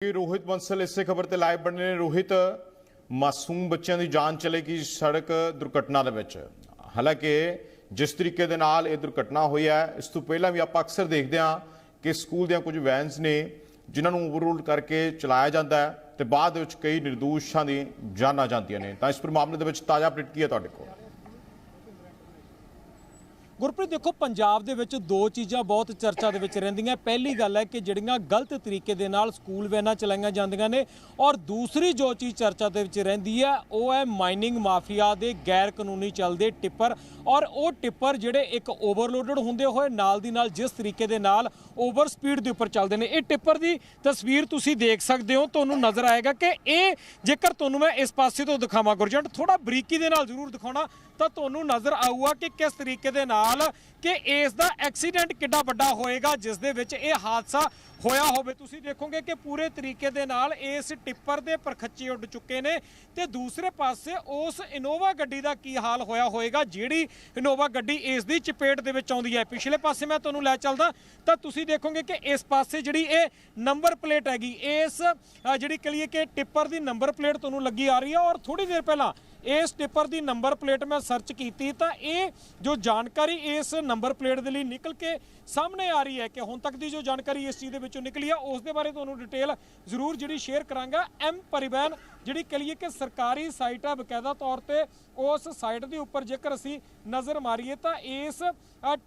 ਕਿ ਰੋਹਿਤ ਬੰਸਲ ਇਸੇ ਖਬਰ ਤੇ ਲਾਈਵ ਬਣੇ ਨੇ। ਰੋਹਿਤ, ਮਾਸੂਮ ਬੱਚਿਆਂ ਦੀ ਜਾਨ ਚਲੇਗੀ ਸੜਕ ਦੁਰਘਟਨਾ ਦੇ ਵਿੱਚ। ਹਾਲਾਂਕਿ ਜਿਸ ਤਰੀਕੇ ਦੇ ਨਾਲ ਇਹ ਦੁਰਘਟਨਾ ਹੋਈ ਹੈ, ਇਸ ਤੋਂ ਪਹਿਲਾਂ ਵੀ ਆਪਾਂ ਅਕਸਰ ਦੇਖਦੇ ਹਾਂ ਕਿ ਸਕੂਲ ਦੀਆਂ ਕੁਝ ਵੈਨਸ ਨੇ, ਜਿਨ੍ਹਾਂ ਨੂੰ ਓਵਰਰੂਲ ਕਰਕੇ ਚਲਾਇਆ ਜਾਂਦਾ ਹੈ ਤੇ ਬਾਅਦ ਦੇ ਵਿੱਚ ਕਈ ਨਿਰਦੋਸ਼ਾਂ ਦੀ ਜਾਨਾਂ ਜਾਂਦੀਆਂ ਨੇ। ਤਾਂ ਇਸ ਪਰ ਮਾਮਲੇ ਦੇ ਵਿੱਚ ਤਾਜ਼ਾ ਅਪਡੇਟ ਕੀ ਹੈ ਤੁਹਾਡੇ ਕੋਲ। ਗੁਰਪ੍ਰੀਤ, ਦੇਖੋ, ਪੰਜਾਬ ਦੇ ਵਿੱਚ ਦੋ ਚੀਜ਼ਾਂ ਬਹੁਤ ਚਰਚਾ ਦੇ ਵਿੱਚ ਰਹਿੰਦੀਆਂ। ਪਹਿਲੀ ਗੱਲ ਹੈ ਕਿ ਜਿਹੜੀਆਂ ਗਲਤ ਤਰੀਕੇ ਦੇ ਨਾਲ ਸਕੂਲ ਵੈਨਾਂ ਚਲਾਈਆਂ ਜਾਂਦੀਆਂ ਨੇ ਔਰ ਦੂਸਰੀ ਜੋ ਚੀਜ਼ ਚਰਚਾ ਦੇ ਵਿੱਚ ਰਹਿੰਦੀ ਹੈ, ਉਹ ਹੈ ਮਾਈਨਿੰਗ ਮਾਫੀਆ ਦੇ ਗੈਰ ਕਾਨੂੰਨੀ ਚੱਲਦੇ ਟਿੱਪਰ ਔਰ ਉਹ ਟਿੱਪਰ ਜਿਹੜੇ ਇੱਕ ਓਵਰਲੋਡਡ ਹੁੰਦੇ ਹੋਏ ਨਾਲ ਦੀ ਨਾਲ ਜਿਸ ਤਰੀਕੇ ਦੇ ਨਾਲ ਓਵਰ ਸਪੀਡ ਦੇ ਉੱਪਰ ਚੱਲਦੇ ਨੇ। ਇਹ ਟਿੱਪਰ ਦੀ ਤਸਵੀਰ ਤੁਸੀਂ ਦੇਖ ਸਕਦੇ ਹੋ, ਤੁਹਾਨੂੰ ਨਜ਼ਰ ਆਏਗਾ ਕਿ ਇਹ ਜੇਕਰ ਤੁਹਾਨੂੰ ਮੈਂ ਇਸ ਪਾਸੇ ਤੋਂ ਦਿਖਾਵਾਂ, ਗੁਰਜੰਟ ਥੋੜਾ ਬਰੀਕੀ ਦੇ ਨਾਲ ਜ਼ਰੂਰ ਦਿਖਾਉਣਾ। ਤਾਂ ਤੁਹਾਨੂੰ ਨਜ਼ਰ ਆਊਗਾ ਕਿ ਕਿਸ ਤਰੀਕੇ ਦੇ ਨਾਲ ਕਿ ਇਸ ਦਾ ਐਕਸੀਡੈਂਟ ਕਿੱਡਾ ਵੱਡਾ ਹੋਏਗਾ ਜਿਸ ਦੇ ਵਿੱਚ ਇਹ ਹਾਦਸਾ ਹੋਇਆ ਹੋਵੇ। ਤੁਸੀਂ ਦੇਖੋਗੇ ਕਿ ਪੂਰੇ ਤਰੀਕੇ ਦੇ ਨਾਲ ਇਸ ਟਿੱਪਰ ਦੇ ਪਰਖੱਚੇ ਉੱਡ ਚੁੱਕੇ ਨੇ ਤੇ ਦੂਸਰੇ ਪਾਸੇ ਉਸ ਇਨੋਵਾ ਗੱਡੀ ਦਾ ਕੀ ਹਾਲ ਹੋਇਆ ਹੋਏਗਾ ਜਿਹੜੀ ਇਨੋਵਾ ਗੱਡੀ ਇਸ ਦੀ ਚਪੇਟ ਦੇ ਵਿੱਚ ਆਉਂਦੀ ਹੈ। ਪਿਛਲੇ ਪਾਸੇ ਮੈਂ ਤੁਹਾਨੂੰ ਲੈ ਚੱਲਦਾ ਤਾਂ ਤੁਸੀਂ ਦੇਖੋਗੇ ਕਿ ਇਸ ਪਾਸੇ ਜਿਹੜੀ ਇਹ ਨੰਬਰ ਪਲੇਟ ਹੈਗੀ ਇਸ ਅ, ਜਿਹੜੀ ਕਹੀਏ ਕਿ ਟਿੱਪਰ ਦੀ ਨੰਬਰ ਪਲੇਟ ਤੁਹਾਨੂੰ ਲੱਗੀ ਆ ਰਹੀ ਹੈ ਔਰ ਥੋੜੀ ਦੇਰ ਪਹਿਲਾਂ ਇਸ ਟਿੱਪਰ ਦੀ ਨੰਬਰ ਪਲੇਟ ਮੈਂ ਸਰਚ ਕੀਤੀ ਤਾਂ ਇਹ ਜੋ ਜਾਣਕਾਰੀ ਇਸ ਨੰਬਰ ਪਲੇਟ ਦੇ ਲਈ ਨਿਕਲ ਕੇ ਸਾਹਮਣੇ ਆ ਰਹੀ ਹੈ ਕਿ ਹੁਣ ਤੱਕ ਦੀ ਜੋ ਜਾਣਕਾਰੀ ਇਸ ਚੀਜ਼ ਦੇ ਵਿੱਚੋਂ ਨਿਕਲੀ ਆ, ਉਸ ਦੇ ਬਾਰੇ ਤੁਹਾਨੂੰ ਡਿਟੇਲ ਜ਼ਰੂਰ ਜਿਹੜੀ ਸ਼ੇਅਰ ਕਰਾਂਗਾ ਐਮ ਪਰਿਵਹਨ ਜਿਹੜੀ ਕਹੀਏ ਕਿ ਸਰਕਾਰੀ ਸਾਈਟ ਆ ਬਕਾਇਦਾ ਤੌਰ ਤੇ, ਉਸ ਸਾਈਟ ਦੇ ਉੱਪਰ ਜੇਕਰ ਅਸੀਂ ਨਜ਼ਰ ਮਾਰੀਏ ਤਾਂ ਇਸ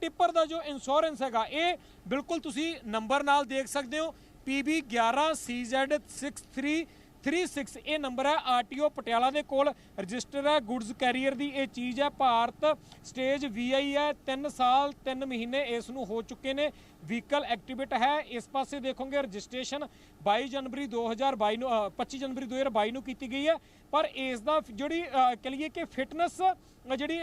ਟਿੱਪਰ ਦਾ ਜੋ ਇੰਸ਼ੋਰੈਂਸ ਹੈਗਾ, ਇਹ ਬਿਲਕੁਲ ਤੁਸੀਂ ਨੰਬਰ ਨਾਲ ਦੇਖ ਸਕਦੇ ਹੋ PB 11CZ63 36 ਇਹ ਨੰਬਰ ਹੈ ਆਰਟੀਓ ਪਟਿਆਲਾ ਦੇ ਕੋਲ। ਰਜਿਸਟਰ ਹੈ ਗੁੱਡਸ ਕੈਰੀਅਰ ਦੀ ਇਹ ਚੀਜ਼ ਹੈ ਭਾਰਤ ਸਟੇਜ VI ਹੈ। 3 ਸਾਲ 3 ਮਹੀਨੇ ਇਸ ਨੂੰ ਹੋ ਚੁੱਕੇ ਨੇ। ਵਹੀਕਲ ਐਕਟੀਵੇਟ ਹੈ। ਇਸ ਪਾਸੇ ਦੇਖੋਗੇ ਰਜਿਸਟ੍ਰੇਸ਼ਨ 22 ਜਨਵਰੀ 2022 ਨੂੰ ਅ, 25 ਜਨਵਰੀ 2022 ਨੂੰ ਕੀਤੀ ਗਈ ਹੈ। ਪਰ ਇਸ ਦਾ ਜਿਹੜੀ ਅ, ਕਹ ਲਈਏ ਕਿ ਫਿਟਨੈਸ ਜਿਹੜੀ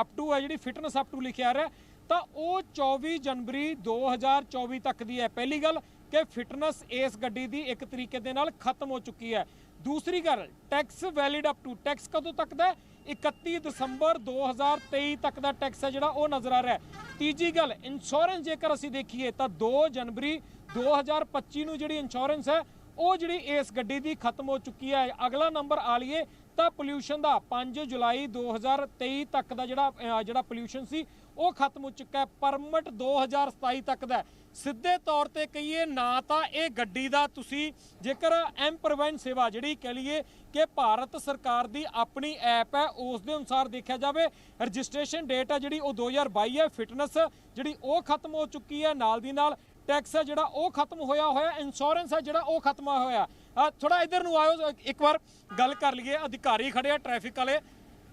ਅਪ ਟੂ ਹੈ ਜਿਹੜੀ ਫਿਟਨੈਸ ਅਪ ਟੂ ਲਿਖਿਆ ਰਿਹਾ ਤਾਂ ਉਹ 24 ਜਨਵਰੀ 2024 ਤੱਕ ਦੀ ਹੈ। ਪਹਿਲੀ ਗੱਲ ਕਿ ਫਿਟਨੈਸ ਇਸ ਗੱਡੀ ਦੀ ਇੱਕ ਤਰੀਕੇ ਦੇ ਨਾਲ ਖਤਮ ਹੋ ਚੁੱਕੀ ਹੈ। ਦੂਸਰੀ ਗੱਲ tax valid up to tax ਕਦੋਂ ਤੱਕ ਦਾ ਹੈ? 31 ਦਸੰਬਰ 2023 ਤੱਕ ਦਾ ਟੈਕਸ ਹੈ ਜਿਹੜਾ ਉਹ ਨਜ਼ਰ ਆ ਰਿਹਾ ਤੀਜੀ ਗੱਲ ਇੰਸ਼ੋਰੈਂਸ ਜੇਕਰ ਅਸੀਂ ਦੇਖੀਏ ਤਾਂ 2 ਜਨਵਰੀ 2025 ਨੂੰ ਜਿਹੜੀ ਇੰਸ਼ੋਰੈਂਸ ਹੈ, ਉਹ ਜਿਹੜੀ ਇਸ ਗੱਡੀ ਦੀ ਖਤਮ ਹੋ ਚੁੱਕੀ ਹੈ। ਅਗਲਾ ਨੰਬਰ ਆ ਲਈਏ ਤਾਂ ਪੋਲਿਊਸ਼ਨ ਦਾ 5 ਜੁਲਾਈ 2023 ਤੱਕ ਦਾ ਜਿਹੜਾ ਜਿਹੜਾ ਪੋਲਿਊਸ਼ਨ ਸੀ, ਉਹ ਖਤਮ ਹੋ ਚੁੱਕਾ ਹੈ। ਪਰਮਿਟ 2027 ਤੱਕ ਦਾ ਸਿੱਧੇ ਤੌਰ ਤੇ ਕਹੀਏ, ਨਾ ਤਾਂ ਇਹ ਗੱਡੀ ਦਾ ਤੁਸੀਂ ਜੇਕਰ ਐਮ ਪ੍ਰਵੈਂਟ ਸੇਵਾ ਜਿਹੜੀ ਕਹ ਲਈਏ ਕਿ ਭਾਰਤ ਸਰਕਾਰ ਦੀ ਆਪਣੀ ਐਪ ਹੈ, ਉਸ ਦੇ ਅਨੁਸਾਰ ਦੇਖਿਆ ਜਾਵੇ, ਰਜਿਸਟ੍ਰੇਸ਼ਨ ਡੇਟ ਹੈ ਜਿਹੜੀ ਉਹ 2022 ਹੈ। ਫਿਟਨੈਸ ਜਿਹੜੀ ਉਹ ਖਤਮ ਹੋ ਚੁੱਕੀ ਹੈ। ਨਾਲ ਦੀ ਨਾਲ ਟੈਕਸ ਹੈ ਜਿਹੜਾ ਉਹ ਖਤਮ ਹੋਇਆ ਹੋਇਆ ਇੰਸ਼ੋਰੈਂਸ ਹੈ ਜਿਹੜਾ ਉਹ ਖਤਮ ਹੋਇਆ ਆ ਥੋੜਾ ਇਧਰ ਨੂੰ ਆਇਓ ਇੱਕ ਵਾਰ ਗੱਲ ਕਰ ਲਈਏ ਅਧਿਕਾਰੀ ਖੜੇ ਆ ਟ੍ਰੈਫਿਕ ਵਾਲੇ।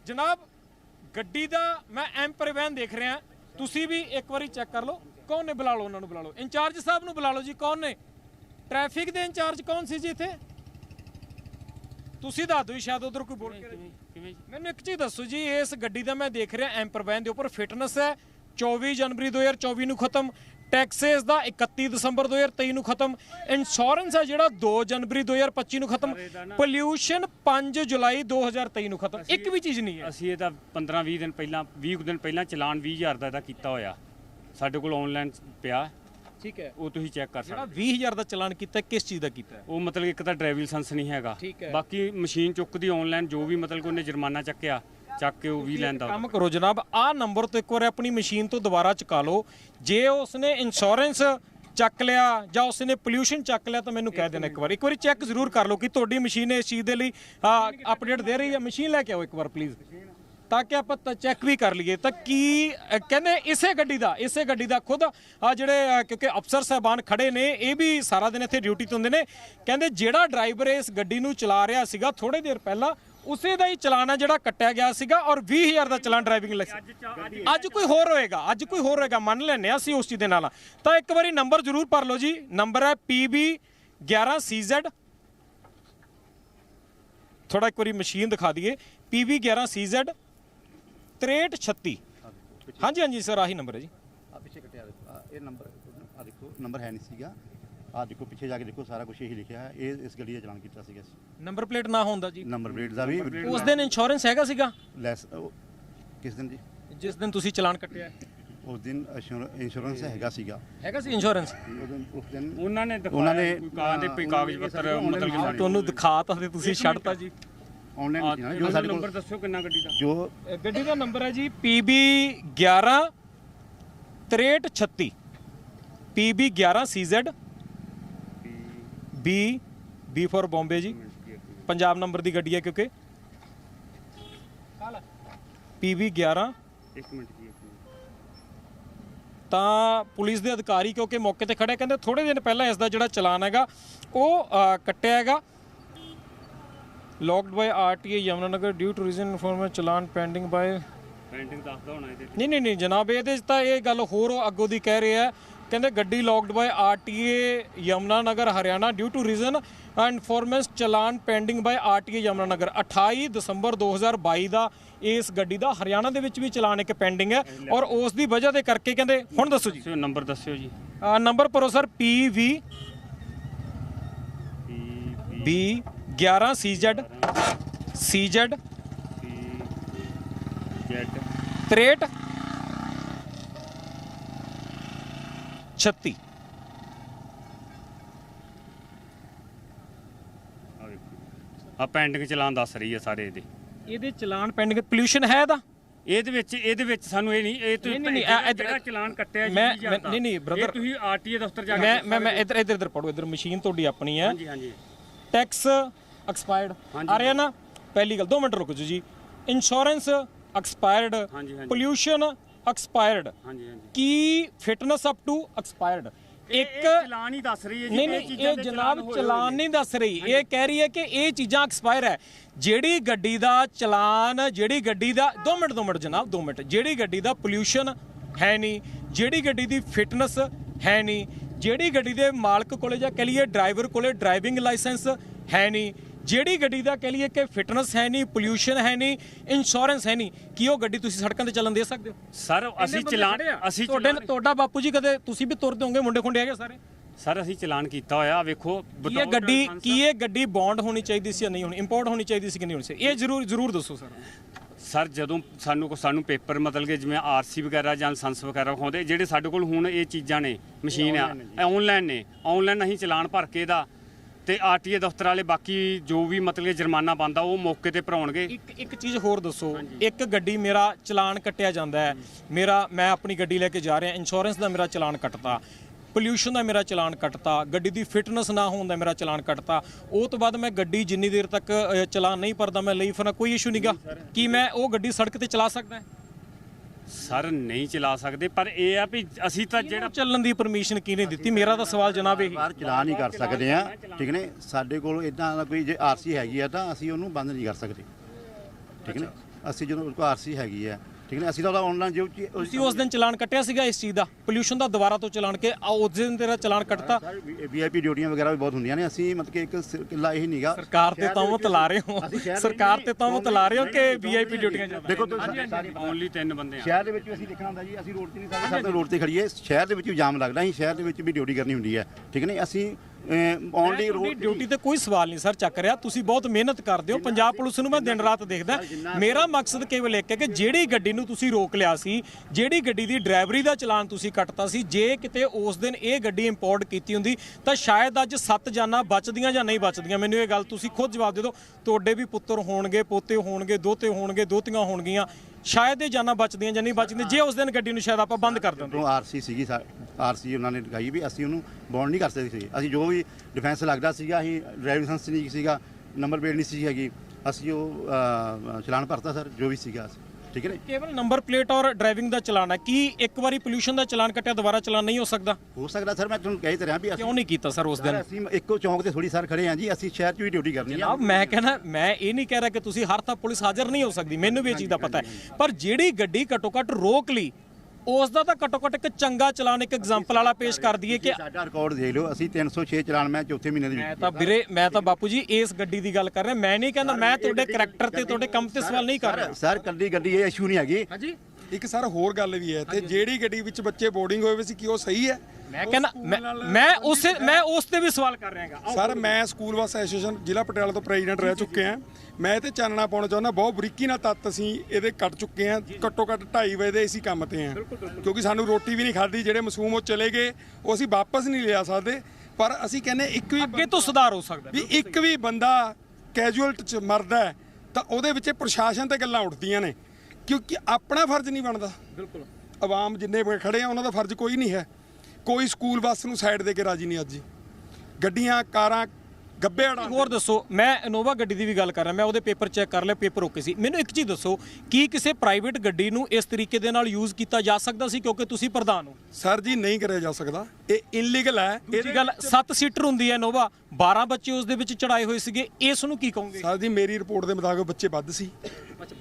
ਜਨਾਬ ਗੱਡੀ ਦਾ ਮੈਂ ਐਮ ਪਰਿਵਹਨ ਦੇਖ ਰਿਹਾ ਤੁਸੀਂ ਵੀ ਇੱਕ ਵਾਰੀ ਚੈੱਕ ਕਰ ਲਓ ਕੌਣ ਨੇ ਬੁਲਾ ਲਓ ਉਹਨਾਂ ਨੂੰ ਬੁਲਾ ਲਓ। ਇੰਚਾਰਜ ਸਾਹਿਬ ਨੂੰ ਬੁਲਾ ਲਓ ਜੀ ਕੌਣ ਨੇ? ਟ੍ਰੈਫਿਕ ਦੇ ਇੰਚਾਰਜ ਕੌਣ ਸੀ ਜੀ ਇੱਥੇ? ਤੁਸੀਂ ਦੱਸ ਦਿਓ ਸ਼ਾਇਦ ਉਧਰ ਕੋਈ ਬੋਲ ਕੇ ਮੈਨੂੰ ਇੱਕ ਚੀਜ਼ ਦੱਸੋ ਜੀ ਇਸ ਗੱਡੀ ਦਾ ਮੈਂ ਦੇਖ ਰਿਹਾ ਐਮ ਪਰਿਵਹਨ ਦੇ ਉੱਪਰ ਫਿਟਨੈਸ ਹੈ। 24 ਜਨਵਰੀ 2024 ਨੂੰ ਖਤਮ। ਟੈਕਸਸ ਦਾ 31 ਦਸੰਬਰ 2023 ਨੂੰ ਖਤਮ ਇੰਸ਼ੋਰੈਂਸ ਹੈ ਜਿਹੜਾ 2 ਜਨਵਰੀ 2025 ਨੂੰ ਖਤਮ ਪੋਲਿਊਸ਼ਨ 5 ਜੁਲਾਈ 2023 ਨੂੰ ਖਤਮ। ਇੱਕ ਵੀ ਚੀਜ਼ ਨਹੀਂ ਹੈ। ਅਸੀਂ ਇਹ ਤਾਂ 15 20 ਦਿਨ ਪਹਿਲਾਂ 20 ਕੁ ਦਿਨ ਪਹਿਲਾਂ ਚਲਾਨ 20000 ਦਾ ਇਹਦਾ ਕੀਤਾ ਹੋਇਆ। ਸਾਡੇ ਕੋਲ ਆਨਲਾਈਨ ਪਿਆ। ਠੀਕ ਹੈ। ਉਹ ਤੁਸੀਂ ਚੈੱਕ ਕਰ ਜਿਹੜਾ ਸਕਦੇ 20000 ਦਾ ਚਲਾਨ ਕੀਤਾ ਕਿਸ ਚੀਜ਼ ਦਾ ਕੀਤਾ ਉਹ ਮਤਲਬ ਇੱਕ ਤਾਂ ਡਰਾਈਵਿੰਗ ਲਾਇਸੈਂਸ ਨਹੀਂ ਹੈਗਾ। ਬਾਕੀ ਮਸ਼ੀਨ ਚੁੱਕਦੀ ਆਨਲਾਈਨ ਜੋ ਵੀ ਮਤਲਬ ਉਹਨੇ ਜੁਰਮਾਨਾ ਚੱਕਿਆ ਚੱਕ ਕੇ ਉਹ ਵੀ ਲੈਂਦਾ ਕੰਮ ਕਰੋ ਜਨਾਬ ਆਹ ਨੰਬਰ ਤੋਂ ਇੱਕ ਵਾਰ ਆਪਣੀ ਮਸ਼ੀਨ ਤੋਂ ਦੁਬਾਰਾ ਚੁਕਾ ਲਓ। ਜੇ ਉਸਨੇ ਇੰਸ਼ੋਰੈਂਸ ਚੱਕ ਲਿਆ ਜਾਂ ਉਸਨੇ ਪੋਲਿਊਸ਼ਨ ਚੱਕ ਲਿਆ ਤਾਂ ਮੈਨੂੰ ਕਹਿ ਦੇਣਾ ਇੱਕ ਵਾਰ। ਇੱਕ ਵਾਰੀ ਚੈੱਕ ਜ਼ਰੂਰ ਕਰ ਲਓ ਕਿ ਤੁਹਾਡੀ ਮਸ਼ੀਨ ਇਸ ਚੀਜ਼ ਦੇ ਲਈ ਅਪਡੇਟ ਦੇ ਰਹੀ ਹੈ। ਮਸ਼ੀਨ ਲੈ ਕੇ ਆਓ ਇੱਕ ਵਾਰ ਪਲੀਜ਼ ਤਾਂ ਕਿ ਆਪਾਂ ਚੈੱਕ ਵੀ ਕਰ ਲਈਏ। ਤਾਂ ਕੀ ਕਹਿੰਦੇ ਇਸੇ ਗੱਡੀ ਦਾ ਇਸੇ ਗੱਡੀ ਦਾ ਖੁਦ ਆ ਜਿਹੜੇ ਕਿਉਂਕਿ ਅਫਸਰ ਸਾਹਿਬਾਨ ਖੜੇ ਨੇ ਇਹ ਵੀ ਸਾਰਾ ਦਿਨ ਇੱਥੇ ਡਿਊਟੀ ਤੇ ਹੁੰਦੇ ਨੇ। ਕਹਿੰਦੇ ਜਿਹੜਾ ਡਰਾਈਵਰ ਇਸ ਗੱਡੀ ਨੂੰ ਚਲਾ ਰਿਹਾ ਸੀਗਾ ਥੋੜੇ ਦੇਰ ਪਹਿਲਾਂ ਉਸੇ ਦਾ ਹੀ ਚਲਾਨ ਆ ਜਿਹੜਾ ਕੱਟਿਆ ਗਿਆ ਸੀਗਾ ਔਰ 20000 ਦਾ ਚਲਾਨ ਡਰਾਈਵਿੰਗ ਲਾਇਸੈਂਸ ਅੱਜ ਕੋਈ ਹੋਰ ਹੋਏਗਾ, ਅੱਜ ਕੋਈ ਹੋਰ ਹੋਏਗਾ, ਮੰਨ ਲੈਨੇ ਅਸੀਂ ਉਸ ਚੀਜ਼ ਦੇ ਨਾਲ। ਤਾਂ ਇੱਕ ਵਾਰੀ ਨੰਬਰ ਜ਼ਰੂਰ ਭਰ ਲਓ ਜੀ। ਨੰਬਰ ਹੈ PB 11CZ ਥੋੜਾ ਇੱਕ ਵਾਰੀ ਮਸ਼ੀਨ ਦਿਖਾ ਦਈਏ। PB 11CZ 6336 ਹਾਂਜੀ ਹਾਂਜੀ ਸਰ ਆਹੀ ਨੰਬਰ ਹੈ ਜੀ। ਆ ਪਿੱਛੇ ਕੱਟਿਆ ਇਹ ਨੰਬਰ ਆ ਦੇਖੋ ਨੰਬਰ ਹੈ ਨਹੀਂ ਸੀਗਾ। ਆ ਦੇਖੋ ਪਿੱਛੇ ਜਾ ਕੇ ਦੇਖੋ ਸਾਰਾ ਕੁਝ ਇਹੀ ਲਿਖਿਆ ਹੈ। ਇਹ ਇਸ ਗੱਡੀ ਦਾ ਚਲਾਨ ਕੀਤਾ ਸੀਗਾ ਅਸੀਂ। ਨੰਬਰ ਪਲੇਟ ਨਾ ਹੁੰਦਾ ਜੀ। ਨੰਬਰ ਪਲੇਟ ਦਾ ਵੀ ਉਸ ਦਿਨ ਇੰਸ਼ੋਰੈਂਸ ਹੈਗਾ ਸੀਗਾ? ਲੈਸ ਉਹ ਕਿਸ ਦਿਨ ਜੀ? ਜਿਸ ਦਿਨ ਤੁਸੀਂ ਚਲਾਨ ਕੱਟਿਆ। ਉਸ ਦਿਨ ਇੰਸ਼ੋਰੈਂਸ ਹੈਗਾ ਸੀਗਾ। ਹੈਗਾ ਸੀ ਇੰਸ਼ੋਰੈਂਸ ਉਸ ਦਿਨ ਉਸ ਦਿਨ ਉਹਨਾਂ ਨੇ ਉਹਨਾਂ ਨੇ, ਦਿਖਾਇਆ ਕੋਈ ਕਾਂ ਦੇ ਕੋਈ ਕਾਗਜ਼ ਪੱਤਰ ਮਤਲਬ ਕਿ ਸਾਡੇ ਤੁਹਾਨੂੰ ਦਿਖਾਤਾ ਤੇ ਤੁਸੀਂ ਛੱਡਤਾ ਜੀ। ਆਨਲਾਈਨ ਜੋ ਜੋ ਸਾਡੇ ਨੰਬਰ ਕੋਲ ਦੱਸਿਓ ਕਿੰਨਾ ਗੱਡੀ ਦਾ। ਜੋ ਇਹ ਗੱਡੀ ਦਾ ਨੰਬਰ ਹੈ ਜੀ PB 11 6336 PB 11 CZ B B for Bombay ji. Punjab number ਦੀ ਗੱਡੀ ਹੈ ਕਿਉਂਕਿ PB 11 ਇੱਕ ਮਿੰਟ ਜੀ ਤਾਂ ਪੁਲਿਸ ਦੇ ਅਧਿਕਾਰੀ ਕਿਉਂਕਿ ਮੌਕੇ ਤੇ ਖੜੇ ਕਹਿੰਦੇ ਥੋੜੇ ਦਿਨ ਪਹਿਲਾਂ ਇਸ ਦਾ ਜਿਹੜਾ ਚਲਾਨ ਹੈਗਾ ਉਹ ਕੱਟਿਆ ਹੈਗਾ। Locked by RTA Yamunanagar due to reason information challan pending by painting ਦੱਸਦਾ ਹੋਣਾ ਇਹਦੇ ਨਹੀਂ ਨਹੀਂ ਨਹੀਂ ਜਨਾਬ ਇਹਦੇ ਤਾਂ ਇਹ ਗੱਲ ਹੋਰ ਅੱਗੋਂ ਦੀ ਕਹਿ ਰਹੇ ਕਹਿੰਦੇ ਗੱਡੀ locked by RTA Yamuna Nagar Haryana due to reason and ਫੋਰਮੈਂਸ challan pending by RTA Yamuna Nagar 28 ਦਸੰਬਰ 2022 ਦਾ ਇਸ ਗੱਡੀ ਦਾ ਹਰਿਆਣਾ ਦੇ ਵਿੱਚ ਵੀ ਚਲਾਨ ਇੱਕ ਪੈਂਡਿੰਗ ਹੈ ਔਰ ਉਸ ਦੀ ਵਜ੍ਹਾ ਦੇ ਕਰਕੇ ਕਹਿੰਦੇ ਹੁਣ ਦੱਸੋ ਜੀ। ਨੰਬਰ ਦੱਸਿਓ ਜੀ। ਨੰਬਰ ਪਰੋ sir PV P B 11 CZ CZ P Z 63 36 ਆ ਪੈਂਟਿੰਗ ਚਲਾਨ ਦੱਸ ਰਹੀ ਹੈ ਸਾਰੇ ਇਹਦੇ। ਇਹਦੇ ਚਲਾਨ ਪੈਂਡਿੰਗ ਪੋਲੂਸ਼ਨ ਹੈ ਇਹਦਾ? ਇਹਦੇ ਵਿੱਚ ਇਹਦੇ ਵਿੱਚ ਸਾਨੂੰ ਇਹ ਨਹੀਂ ਇਹ ਨਹੀਂ, ਜਿਹੜਾ- ਚਲਾਨ ਕੱਟਿਆ ਜੀ ਮੈਂ- 20,000 ਮੈਂ- ਦਾ, ਨਹੀਂ, ਨਹੀਂ, ਇਹ ਤੁਸੀਂ ਆਰਟੀਏ ਦਫ਼ਤਰ ਜਾ ਕੇ ਮੈਂ ਮੈਂ ਇੱਧਰ ਇੱਧਰ ਇੱਧਰ ਪੜੋ ਇੱਧਰ ਮਸ਼ੀਨ ਤੁਹਾਡੀ ਆਪਣੀ ਹੈ। ਹਾਂਜੀ ਹਾਂਜੀ। Tax expired. ਆ ਰਿਹਾ ਨਾ? ਪਹਿਲੀ ਗੱਲ 2 ਮਿੰਟ ਰੁਕੋ ਜੀ। Insurance expired. ਪੋਲੂਸ਼ਨ ਐਕਸਪਾਇਰਡ ਹਾਂਜੀ ਹਾਂਜੀ। ਕੀ ਫਿਟਨੈਸ ਅਪ ਟੂ ਐਕਸਪਾਇਰਡ ਇੱਕ ਚਲਾਨ ਹੀ ਦੱਸ ਰਹੀ ਹੈ ਜੀ ਇਹ ਚੀਜ਼ਾਂ ਇਹ ਦੇ ਜਨਾਬ ਚਲਾਨ। ਨਹੀਂ ਦੱਸ ਰਹੀ। ਇਹ ਕਹਿ ਰਹੀ ਹੈ ਕਿ ਇਹ ਚੀਜ਼ਾਂ ਐਕਸਪਾਇਰ ਹੈ। ਜਿਹੜੀ ਗੱਡੀ ਦਾ ਚਲਾਨ ਜਿਹੜੀ ਗੱਡੀ ਦਾ 2 ਮਿੰਟ 2 ਮਿੰਟ ਜਨਾਬ 2 ਮਿੰਟ। ਜਿਹੜੀ ਗੱਡੀ ਦਾ ਪੋਲੂਸ਼ਨ ਹੈ ਨਹੀਂ ਜਿਹੜੀ ਗੱਡੀ ਦੀ ਫਿਟਨੈਸ ਹੈ ਨਹੀਂ ਜਿਹੜੀ ਗੱਡੀ ਦੇ ਮਾਲਕ ਕੋਲੇ ਜਾਂ ਕਹ ਲਈਏ ਡਰਾਈਵਰ ਕੋਲੇ ਡਰਾਈਵਿੰਗ ਲਾਇਸੈਂਸ ਹੈ ਨਹੀਂ ਜਿਹੜੀ ਗੱਡੀ ਦਾ ਕਹ ਲਈਏ ਕਿ ਫਿਟਨੈਸ ਹੈ ਨਹੀਂ ਪੋਲੂਸ਼ਨ ਹੈ ਨਹੀਂ ਇੰਸ਼ੋਰੈਂਸ ਹੈ ਨਹੀਂ ਕੀ ਉਹ ਗੱਡੀ ਤੁਸੀਂ ਸੜਕਾਂ ਤੇ ਚੱਲਣ ਦੇ ਸਕਦੇ ਹੋ? ਸਰ ਅਸੀਂ ਚਲਾਨ। ਅਸੀਂ ਤੁਹਾਡੇ ਤੁਹਾਡਾ ਬਾਪੂ ਜੀ ਕਦੇ ਤੁਸੀਂ ਵੀ ਤੁਰਦੇ ਹੋਗੇ ਮੁੰਡੇ ਖੁੰਡੇ ਹੈਗੇ ਸਾਰੇ? ਸਰ ਅਸੀਂ ਚਲਾਨ ਕੀਤਾ ਹੋਇਆ ਵੇਖੋ ਇਹ ਗੱਡੀ ਕੀ ਇਹ ਗੱਡੀ ਬੌਂਡ ਹੋਣੀ ਚਾਹੀਦੀ ਸੀ ਜਾਂ ਨਹੀਂ ਹੋਣੀ? ਇੰਪੋਰਟ ਹੋਣੀ ਚਾਹੀਦੀ ਸੀ ਕਿ ਨਹੀਂ ਹੋਣੀ ਸੀ? ਇਹ ਜ਼ਰੂਰ ਜ਼ਰੂਰ ਦੱਸੋ ਸਰ ਸਰ ਜਦੋਂ ਸਾਨੂੰ ਕੋ ਸਾਨੂੰ ਪੇਪਰ ਮਤਲਬ ਕਿ ਜਿਵੇਂ ਆਰਸੀ ਵਗੈਰਾ ਜਾਂ ਲਾਇਸੈਂਸ ਵਗੈਰਾ ਵਿਖਾਉਂਦੇ ਜਿਹੜੇ ਸਾਡੇ ਕੋਲ ਹੁਣ ਇਹ ਚੀਜ਼ਾਂ ਨੇ ਮਸ਼ੀਨ ਆ ਆਨਲਾਈਨ ਨੇ ਆਨਲਾਈਨ ਅਸੀਂ ਚਲਾਨ ਭਰ ਕੇ ਦਾ। ਤੇ ਆਰਟੀਏ ਦਫ਼ਤਰ ਵਾਲੇ ਬਾਕੀ ਜੋ ਵੀ ਮਤਲਬ ਕਿ ਜੁਰਮਾਨਾ ਬੰਦਾ ਉਹ ਮੌਕੇ ਤੇ ਭਰਾਉਣਗੇ। ਇੱਕ ਇੱਕ ਚੀਜ਼ ਹੋਰ ਦੱਸੋ। ਇੱਕ ਗੱਡੀ ਮੇਰਾ ਚਲਾਨ ਕੱਟਿਆ ਜਾਂਦਾ ਹੈ। ਮੇਰਾ ਮੈਂ ਆਪਣੀ ਗੱਡੀ ਲੈ ਕੇ ਜਾ ਰਿਹਾ ਇੰਸ਼ੋਰੈਂਸ ਦਾ ਮੇਰਾ ਚਲਾਨ ਕੱਟਤਾ। ਪੋਲੂਸ਼ਨ ਦਾ ਮੇਰਾ ਚਲਾਨ ਕੱਟਤਾ। ਗੱਡੀ ਦੀ ਫਿਟਨੈਸ ਨਾ ਹੋਣ ਦਾ ਮੇਰਾ ਚਲਾਨ ਕੱਟਤਾ। ਉਹ ਤੋਂ ਬਾਅਦ ਮੈਂ ਗੱਡੀ ਜਿੰਨੀ ਦੇਰ ਤੱਕ ਚਲਾਨ ਨਹੀਂ ਭਰਦਾ ਮੈਂ ਲਈ ਫਿਰਾਂ ਕੋਈ ਇਸ਼ੂ ਨਹੀਂਗਾ ਕੀ ਮੈਂ ਉਹ ਗੱਡੀ ਸੜਕ ਤੇ ਚਲਾ ਸਕਦਾ ਸਰ ਨਹੀਂ ਚਲਾ ਸਕਦੇ ਪਰ ਇਹ ਆ ਵੀ ਅਸੀਂ ਤਾਂ ਜਿਹੜਾ ਚੱਲਣ ਦੀ ਪਰਮਿਸ਼ਨ ਕਿਹਨੇ ਦਿੱਤੀ? ਮੇਰਾ ਤਾਂ ਸਵਾਲ ਜਨਾਬ ਇਹ ਬਾਹਰ ਚਲਾਨ ਹੀ ਕਰ ਸਕਦੇ ਆ ਠੀਕ ਨੇ? ਸਾਡੇ ਕੋਲ ਇਦਾਂ ਦਾ ਕੋਈ ਜੇ ਆਰਸੀ ਹੈਗੀ ਆ ਤਾਂ ਅਸੀਂ ਉਹਨੂੰ ਬੰਦ ਨਹੀਂ ਕਰ ਸਕਦੇ ਠੀਕ ਨੇ? ਅਸੀਂ ਜਦੋਂ ਉਹ ਆਰਸੀ ਹੈਗੀ ਆ ਠੀਕ ਨੇ? ਅਸੀਂ ਤਾਂ ਉਹਦਾ ਆਨਲਾਈਨ ਜੋ ਤੁਸੀਂ ਉਸ ਦਿਨ ਚਲਾਨ ਕੱਟਿਆ ਸੀਗਾ ਇਸ ਚੀਜ਼ ਦਾ? ਪੋਲੂਸ਼ਨ ਦਾ ਦੁਬਾਰਾ ਤੋਂ ਚਲਾਨ ਕੇ ਆ ਉਸ ਦਿਨ ਤੇਰਾ ਚਲਾਨ ਕੱਟਤਾ? ਵੀਆਈਪੀ ਡਿਊਟੀਆਂ ਵਗੈਰਾ ਵੀ ਬਹੁਤ ਹੁੰਦੀਆਂ ਨੇ। ਅਸੀਂ ਮਤਲਬ ਕਿ ਇੱਕ ਕਿੱਲਾ ਇਹ ਨਹੀਂਗਾ ਸਰਕਾਰ ਤੇ ਤਹਮਤ ਲਾ ਰਹੇ ਹੋ। ਸਰਕਾਰ ਵਿੱਚ ਤੇ ਤਹਮਤ ਲਾ ਰਹੇ ਹੋ ਕਿ ਵੀਆਈਪੀ ਡਿਊਟੀਆਂ ਦੇਖੋ ਤੁਸੀਂ ਓਨਲੀ ਤਿੰਨ ਬੰਦੇ ਆ। ਸ਼ਹਿਰ ਦੇ ਵਿੱਚ ਵੀ ਅਸੀਂ ਦੇਖਣਾ ਹੁੰਦਾ ਜੀ ਅਸੀਂ ਰੋਡ ਤੇ ਨਹੀਂ ਸਾਡੇ ਸਾਡੇ ਰੋਡ ਤੇ ਖੜੀਏ ਸ਼ਹਿਰ ਦੇ ਵਿੱਚ ਵੀ ਜਾਮ ਲੱਗਦਾ ਅਸੀਂ ਸ਼ਹਿਰ ਦੇ ਵਿੱਚ ਵੀ ਡਿਊਟੀ ਕਰਨੀ ਹੁੰਦੀ ਹੈ। ਠੀਕ ਨਹੀਂ? ਅਸੀਂ ਓਨਲੀ ਰੋਡ ਡਿਊਟੀ ਤੇ ਕੋਈ ਸਵਾਲ ਨਹੀਂ ਸਰ ਚੱਕ ਰਿਹਾ। ਤੁਸੀਂ ਬਹੁਤ ਮਿਹਨਤ ਕਰਦੇ ਹੋ। ਪੰਜਾਬ ਪੁਲਿਸ ਨੂੰ ਮੈਂ ਦਿਨ ਰਾਤ ਦੇਖਦਾ। ਮੇਰਾ ਮਕਸਦ ਕੇਵਲ ਇੱਕ ਹੈ ਕਿ ਜਿਹੜੀ ਗੱਡੀ ਨੂੰ ਤੁਸੀਂ ਰੋਕ ਲਿਆ ਸੀ ਜਿਹੜੀ ਗੱਡੀ ਦੀ ਡਰਾਈਵਰੀ ਦਾ ਚਲਾਨ ਤੁਸੀਂ ਕੱਟਤਾ ਸੀ ਜੇ ਕਿਤੇ ਉਸ ਦਿਨ ਇਹ ਗੱਡੀ ਇੰਪੋਰਟ ਕੀਤੀ ਹੁੰਦੀ ਤਾਂ ਸ਼ਾਇਦ ਅੱਜ ਸੱਤ ਜਾਨਾਂ ਬਚਦੀਆਂ ਜਾਂ ਨਹੀਂ ਬਚਦੀਆਂ। ਮੈਨੂੰ ਇਹ ਗੱਲ ਤੁਸੀਂ ਖੁਦ ਜਵਾਬ ਦੇ ਦਿਓ। ਤੁਹਾਡੇ ਵੀ ਪੁੱਤਰ ਹੋਣਗੇ ਪੋਤੇ ਹੋਣਗੇ ਦੋਤੇ ਹੋਣਗੇ ਦੋਤੀਆਂ ਹੋਣਗੀਆਂ। ਸ਼ਾਇਦ ਇਹ ਜਾਨਾਂ ਬਚਦੀਆਂ ਜਾਂ ਨਹੀਂ ਬਚਦੀਆਂ ਜੇ ਉਸ ਦਿਨ ਗੱਡੀ ਨੂੰ ਸ਼ਾਇਦ ਆਪਾਂ ਬੰਦ ਕਰ ਦਿੰਦੇ। ਤੋਂ ਆਰਸੀ ਸੀਗੀ ਆਰਸੀ ਉਹਨਾਂ ਨੇ ਲਗਾਈ ਵੀ ਅਸੀਂ ਉਹਨੂੰ ਬੌਂਡ ਨਹੀਂ ਕਰ ਸਕਦੇ ਸੀ। ਅਸੀਂ ਜੋ ਵੀ ਡਿਫੈਂਸ ਲੱਗਦਾ ਸੀਗਾ ਅਸੀਂ ਡਰਾਈਵਿੰਗ ਲਾਇਸੈਂਸ ਨਹੀਂ ਸੀਗਾ ਨੰਬਰ ਪਲੇਟ ਨਹੀਂ ਸੀ ਹੈਗੀ। ਅਸੀਂ ਉਹ ਅਹ, ਚਲਾਨ ਭਰਤਾ ਸਰ ਜੋ ਵੀ ਸੀਗਾ। ਠੀਕ ਹੈ ਨੇ ਕੇਵਲ ਨੰਬਰ ਪਲੇਟ ਔਰ ਡਰਾਈਵਿੰਗ ਦਾ ਚਲਾਨ ਹੈ। ਕੀ ਇੱਕ ਵਾਰੀ ਪੋਲੂਸ਼ਨ ਦਾ ਚਲਾਨ ਕੱਟਿਆ ਦੁਬਾਰਾ ਚਲਾਨ ਨਹੀਂ ਹੋ ਸਕਦਾ? ਹੋ ਸਕਦਾ ਸਰ ਮੈਂ ਤੁਹਾਨੂੰ ਕਹਿ ਤੇ ਰਿਹਾ ਵੀ ਅਸੀਂ ਕਿਉਂ ਨਹੀਂ ਕੀਤਾ ਸਰ ਉਸ ਦਿਨ? ਅਸੀਂ ਇੱਕੋ ਚੌਂਕ ਤੇ ਥੋੜੀ ਸਰ ਖੜੇ ਹਾਂ ਜੀ ਅਸੀਂ ਸ਼ਹਿਰ 'ਚ ਵੀ ਡਿਊਟੀ ਕਰਨੀ ਆ ਆ ਮੈਂ ਕਹਿੰਦਾ ਮੈਂ ਇਹ ਨਹੀਂ ਕਹਿ ਰਿਹਾ ਕਿ ਤੁਸੀਂ ਹਰ ਥਾਂ ਪੁਲਿਸ ਹਾਜ਼ਰ ਨਹੀਂ ਹੋ ਸਕਦੀ। ਮੈਨੂੰ ਵੀ ਇਹ ਚੀਜ਼ ਦਾ ਪਤਾ ਹੈ। ਪਰ ਜਿਹੜੀ ਗੱਡੀ ਘੱਟੋ ਘੱਟ ਰੋਕ ਲਈ ਉਸ ਦਾ ਤਾਂ ਘੱਟੋ ਘੱਟ ਇੱਕ ਚੰਗਾ ਚਲਾਨ ਇੱਕ ਐਗਜ਼ਾਮਪਲ ਵਾਲਾ ਪੇਸ਼ ਕਰ ਦਈਏ ਕਿ ਸਾਡਾ ਰਿਕਾਰਡ ਦੇਖ ਲਓ ਅਸੀਂ 306 ਚਲਾਨ ਮੈਂ ਚੌਥੇ ਮਹੀਨੇ ਦੇ ਮੈਂ ਵਿੱਚ ਤਾਂ ਵੀਰੇ ਮੈਂ ਤਾਂ ਬਾਪੂ ਜੀ ਇਸ ਗੱਡੀ ਦੀ ਗੱਲ ਕਰ ਰਿਹਾ। ਮੈਂ ਨਹੀਂ ਕਹਿੰਦਾ ਮੈਂ ਤੁਹਾਡੇ ਕਰੈਕਟਰ ਤੇ ਤੁਹਾਡੇ ਕੰਮ ਤੇ ਸਵਾਲ ਨਹੀਂ ਕਰ ਰਿਹਾ। ਸਰ ਕੱਲੀ ਗੱਡੀ ਇਹ ਇਸ਼ੂ ਨਹੀਂ ਹੈਗੀ। ਹਾਂਜੀ। ਇੱਕ ਸਰ ਹੋਰ ਗੱਲ ਵੀ ਹੈ ਤੇ ਜਿਹੜੀ ਗੱਡੀ ਵਿੱਚ ਬੱਚੇ ਬੋਰਡਿੰਗ ਹੋਏ ਹੋਏ ਸੀ ਕੀ ਉਹ ਸਹੀ ਹੈ? ਮੈਂ ਕਹਿੰਦਾ ਮੈਂ ਮੈਂ ਉਸ ਮੈਂ ਉਸ ਤੇ ਵੀ ਸਵਾਲ ਕਰ ਰਿਹਾਗਾ। ਸਰ ਮੈਂ ਸਕੂਲ ਬੱਸ ਐਸੋਸੀਏਸ਼ਨ ਜ਼ਿਲ੍ਹਾ ਪਟਿਆਲਾ ਤੋਂ ਪ੍ਰੈਜ਼ੀਡੈਂਟ ਰਹਿ ਚੁੱਕੇ ਆ ਮੈਂ ਇਹ ਤੇ ਚਾਨਣਾ ਪਾਉਣਾ ਚਾਹੁੰਦਾ ਬਹੁਤ ਬਰੀਕੀ ਨਾਲ ਤੱਤ ਅਸੀਂ ਇਹਦੇ ਕੱਟ ਚੁੱਕੇ ਆ ਘੱਟੋ ਘੱਟ 2:30 ਵਜੇ ਦੇ ਅਸੀਂ ਕੰਮ ਤੇ ਆ ਕਿਉਂਕਿ ਸਾਨੂੰ ਰੋਟੀ ਵੀ ਨਹੀਂ ਖਾਧੀ ਜਿਹੜੇ ਮਾਸੂਮ ਉਹ ਚਲੇ ਗਏ ਉਹ ਅਸੀਂ ਵਾਪਸ ਨਹੀਂ ਲਿਆ ਸਕਦੇ। ਪਰ ਅਸੀਂ ਕਹਿੰਦੇ ਇੱਕ ਵੀ ਅੱਗੇ ਤੋਂ ਸੁਧਾਰ ਹੋ ਸਕਦਾ ਵੀ ਇੱਕ ਵੀ ਬੰਦਾ ਕੈਜੂਅਲਟ ਚ ਮਰਦਾ ਹੈ, ਤਾਂ ਉਹਦੇ ਵਿੱਚ ਪ੍ਰਸ਼ਾਸਨ ਤੇ ਗੱਲਾਂ ਉੱਠਦੀਆਂ ਨੇ। ਕਿਉਂਕਿ ਆਪਣਾ ਫਰਜ਼ ਨਹੀਂ ਬਣਦਾ। ਬਿਲਕੁਲ। ਆਵਾਮ ਜਿੰਨੇ ਖੜੇ ਆ ਉਹਨਾਂ ਦਾ ਫਰਜ਼ ਕੋਈ ਨਹੀਂ ਹੈ। ਕੋਈ ਸਕੂਲ ਬੱਸ ਨੂੰ ਸਾਈਡ ਦੇ ਕੇ ਰਾਜੀ ਨਹੀਂ ਅੱਜ ਹੀ। ਗੱਡੀਆਂ ਕਾਰਾਂ ਗੱਬੇ ਅੜਾ ਹੋਰ ਦੱਸੋ ਮੈਂ ਇਨੋਵਾ ਗੱਡੀ ਦੀ ਵੀ ਗੱਲ ਕਰ ਰਿਹਾ ਮੈਂ ਉਹਦੇ ਪੇਪਰ ਚੈੱਕ ਕਰ ਲਏ ਪੇਪਰ ਓਕੇ ਸੀ। ਮੈਨੂੰ ਇੱਕ ਚੀਜ਼ ਦੱਸੋ ਕੀ ਕਿਸੇ ਪ੍ਰਾਈਵੇਟ ਗੱਡੀ ਨੂੰ ਇਸ ਤਰੀਕੇ ਦੇ ਨਾਲ ਯੂਜ਼ ਕੀਤਾ ਜਾ ਸਕਦਾ ਸੀ ਕਿਉਂਕਿ ਤੁਸੀਂ ਪ੍ਰਧਾਨ ਹੋ? ਸਰ ਜੀ ਨਹੀਂ ਕਰਿਆ ਜਾ ਸਕਦਾ। ਇਹ ਇਨਲੀਗਲ ਹੈ। ਇਹ ਗੱਲ 7 ਸੀਟਰ ਹੁੰਦੀ ਹੈ ਇਨੋਵਾ 12 ਬੱਚੇ ਉਸ ਦੇ ਵਿੱਚ ਚੜਾਏ ਹੋਏ ਸੀਗੇ ਇਸ ਨੂੰ ਕੀ ਕਹੋਗੇ? ਸਰ ਜੀ ਮੇਰੀ ਰਿਪੋਰਟ ਦੇ ਮੁਤਾਬਕ ਬੱਚੇ ਵੱਧ ਸੀ।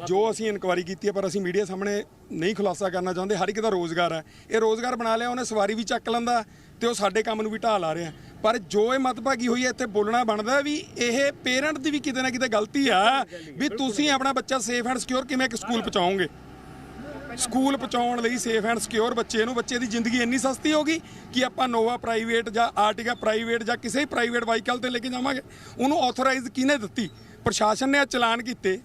ਜੋ ਅਸੀਂ ਇਨਕੁਆਇਰੀ ਕੀਤੀ ਹੈ ਪਰ ਅਸੀਂ ਮੀਡੀਆ ਸਾਹਮਣੇ ਨਹੀਂ ਖੁਲਾਸਾ ਕਰਨਾ ਚਾਹੁੰਦੇ। ਹਰ ਇੱਕ ਦਾ ਰੋਜ਼ਗਾਰ ਹੈ। ਇਹ ਰੋਜ਼ਗਾਰ ਬਣਾ ਲਿਆ ਉਹਨੇ ਸਵਾਰੀ ਵੀ ਚੱਕ ਲੈਂਦਾ। ਤੇ ਉਹ ਸਾਡੇ ਕੰਮ ਨੂੰ ਵੀ ਢਾਹ ਲਾ ਰਿਹਾ ਪਰ ਜੋ ਇਹ ਮਤਭਾਗੀ ਹੋਈ ਹੈ, ਇੱਥੇ ਬੋਲਣਾ ਬਣਦਾ ਵੀ ਇਹ ਪੇਰੈਂਟ ਦੀ ਵੀ ਕਿਤੇ ਨਾ ਕਿਤੇ ਗਲਤੀ ਆ ਵੀ ਤੁਸੀਂ ਆਪਣਾ ਬੱਚਾ ਸੇਫ ਐਂਡ ਸਿਕਿਉਰ ਕਿਵੇਂ ਇੱਕ ਸਕੂਲ ਪਹੁੰਚਾਓਗੇ? ਸਕੂਲ ਪਹੁੰਚਾਉਣ ਲਈ ਸੇਫ ਐਂਡ ਸਿਕਿਉਰ ਬੱਚੇ ਨੂੰ, ਬੱਚੇ ਦੀ ਜ਼ਿੰਦਗੀ ਇੰਨੀ ਸਸਤੀ ਹੋ ਗਈ ਕਿ ਆਪਾਂ ਨੋਵਾ ਪ੍ਰਾਈਵੇਟ ਜਾਂ ਆਰਟੀਗਾ ਪ੍ਰਾਈਵੇਟ ਜਾਂ ਕਿਸੇ ਪ੍ਰਾਈਵੇਟ ਵਾਹੀਕਲ ਤੇ ਲੈ ਕੇ ਜਾਵਾਂਗੇ। ਉਹਨੂੰ ਆਥੋਰਾਈਜ਼ ਕਿਹਨੇ ਦਿੱਤੀ? ਪ੍ਰਸ਼ਾਸਨ ਨੇ ਇਹ ਚਲਾਨ ਕੀਤੇ,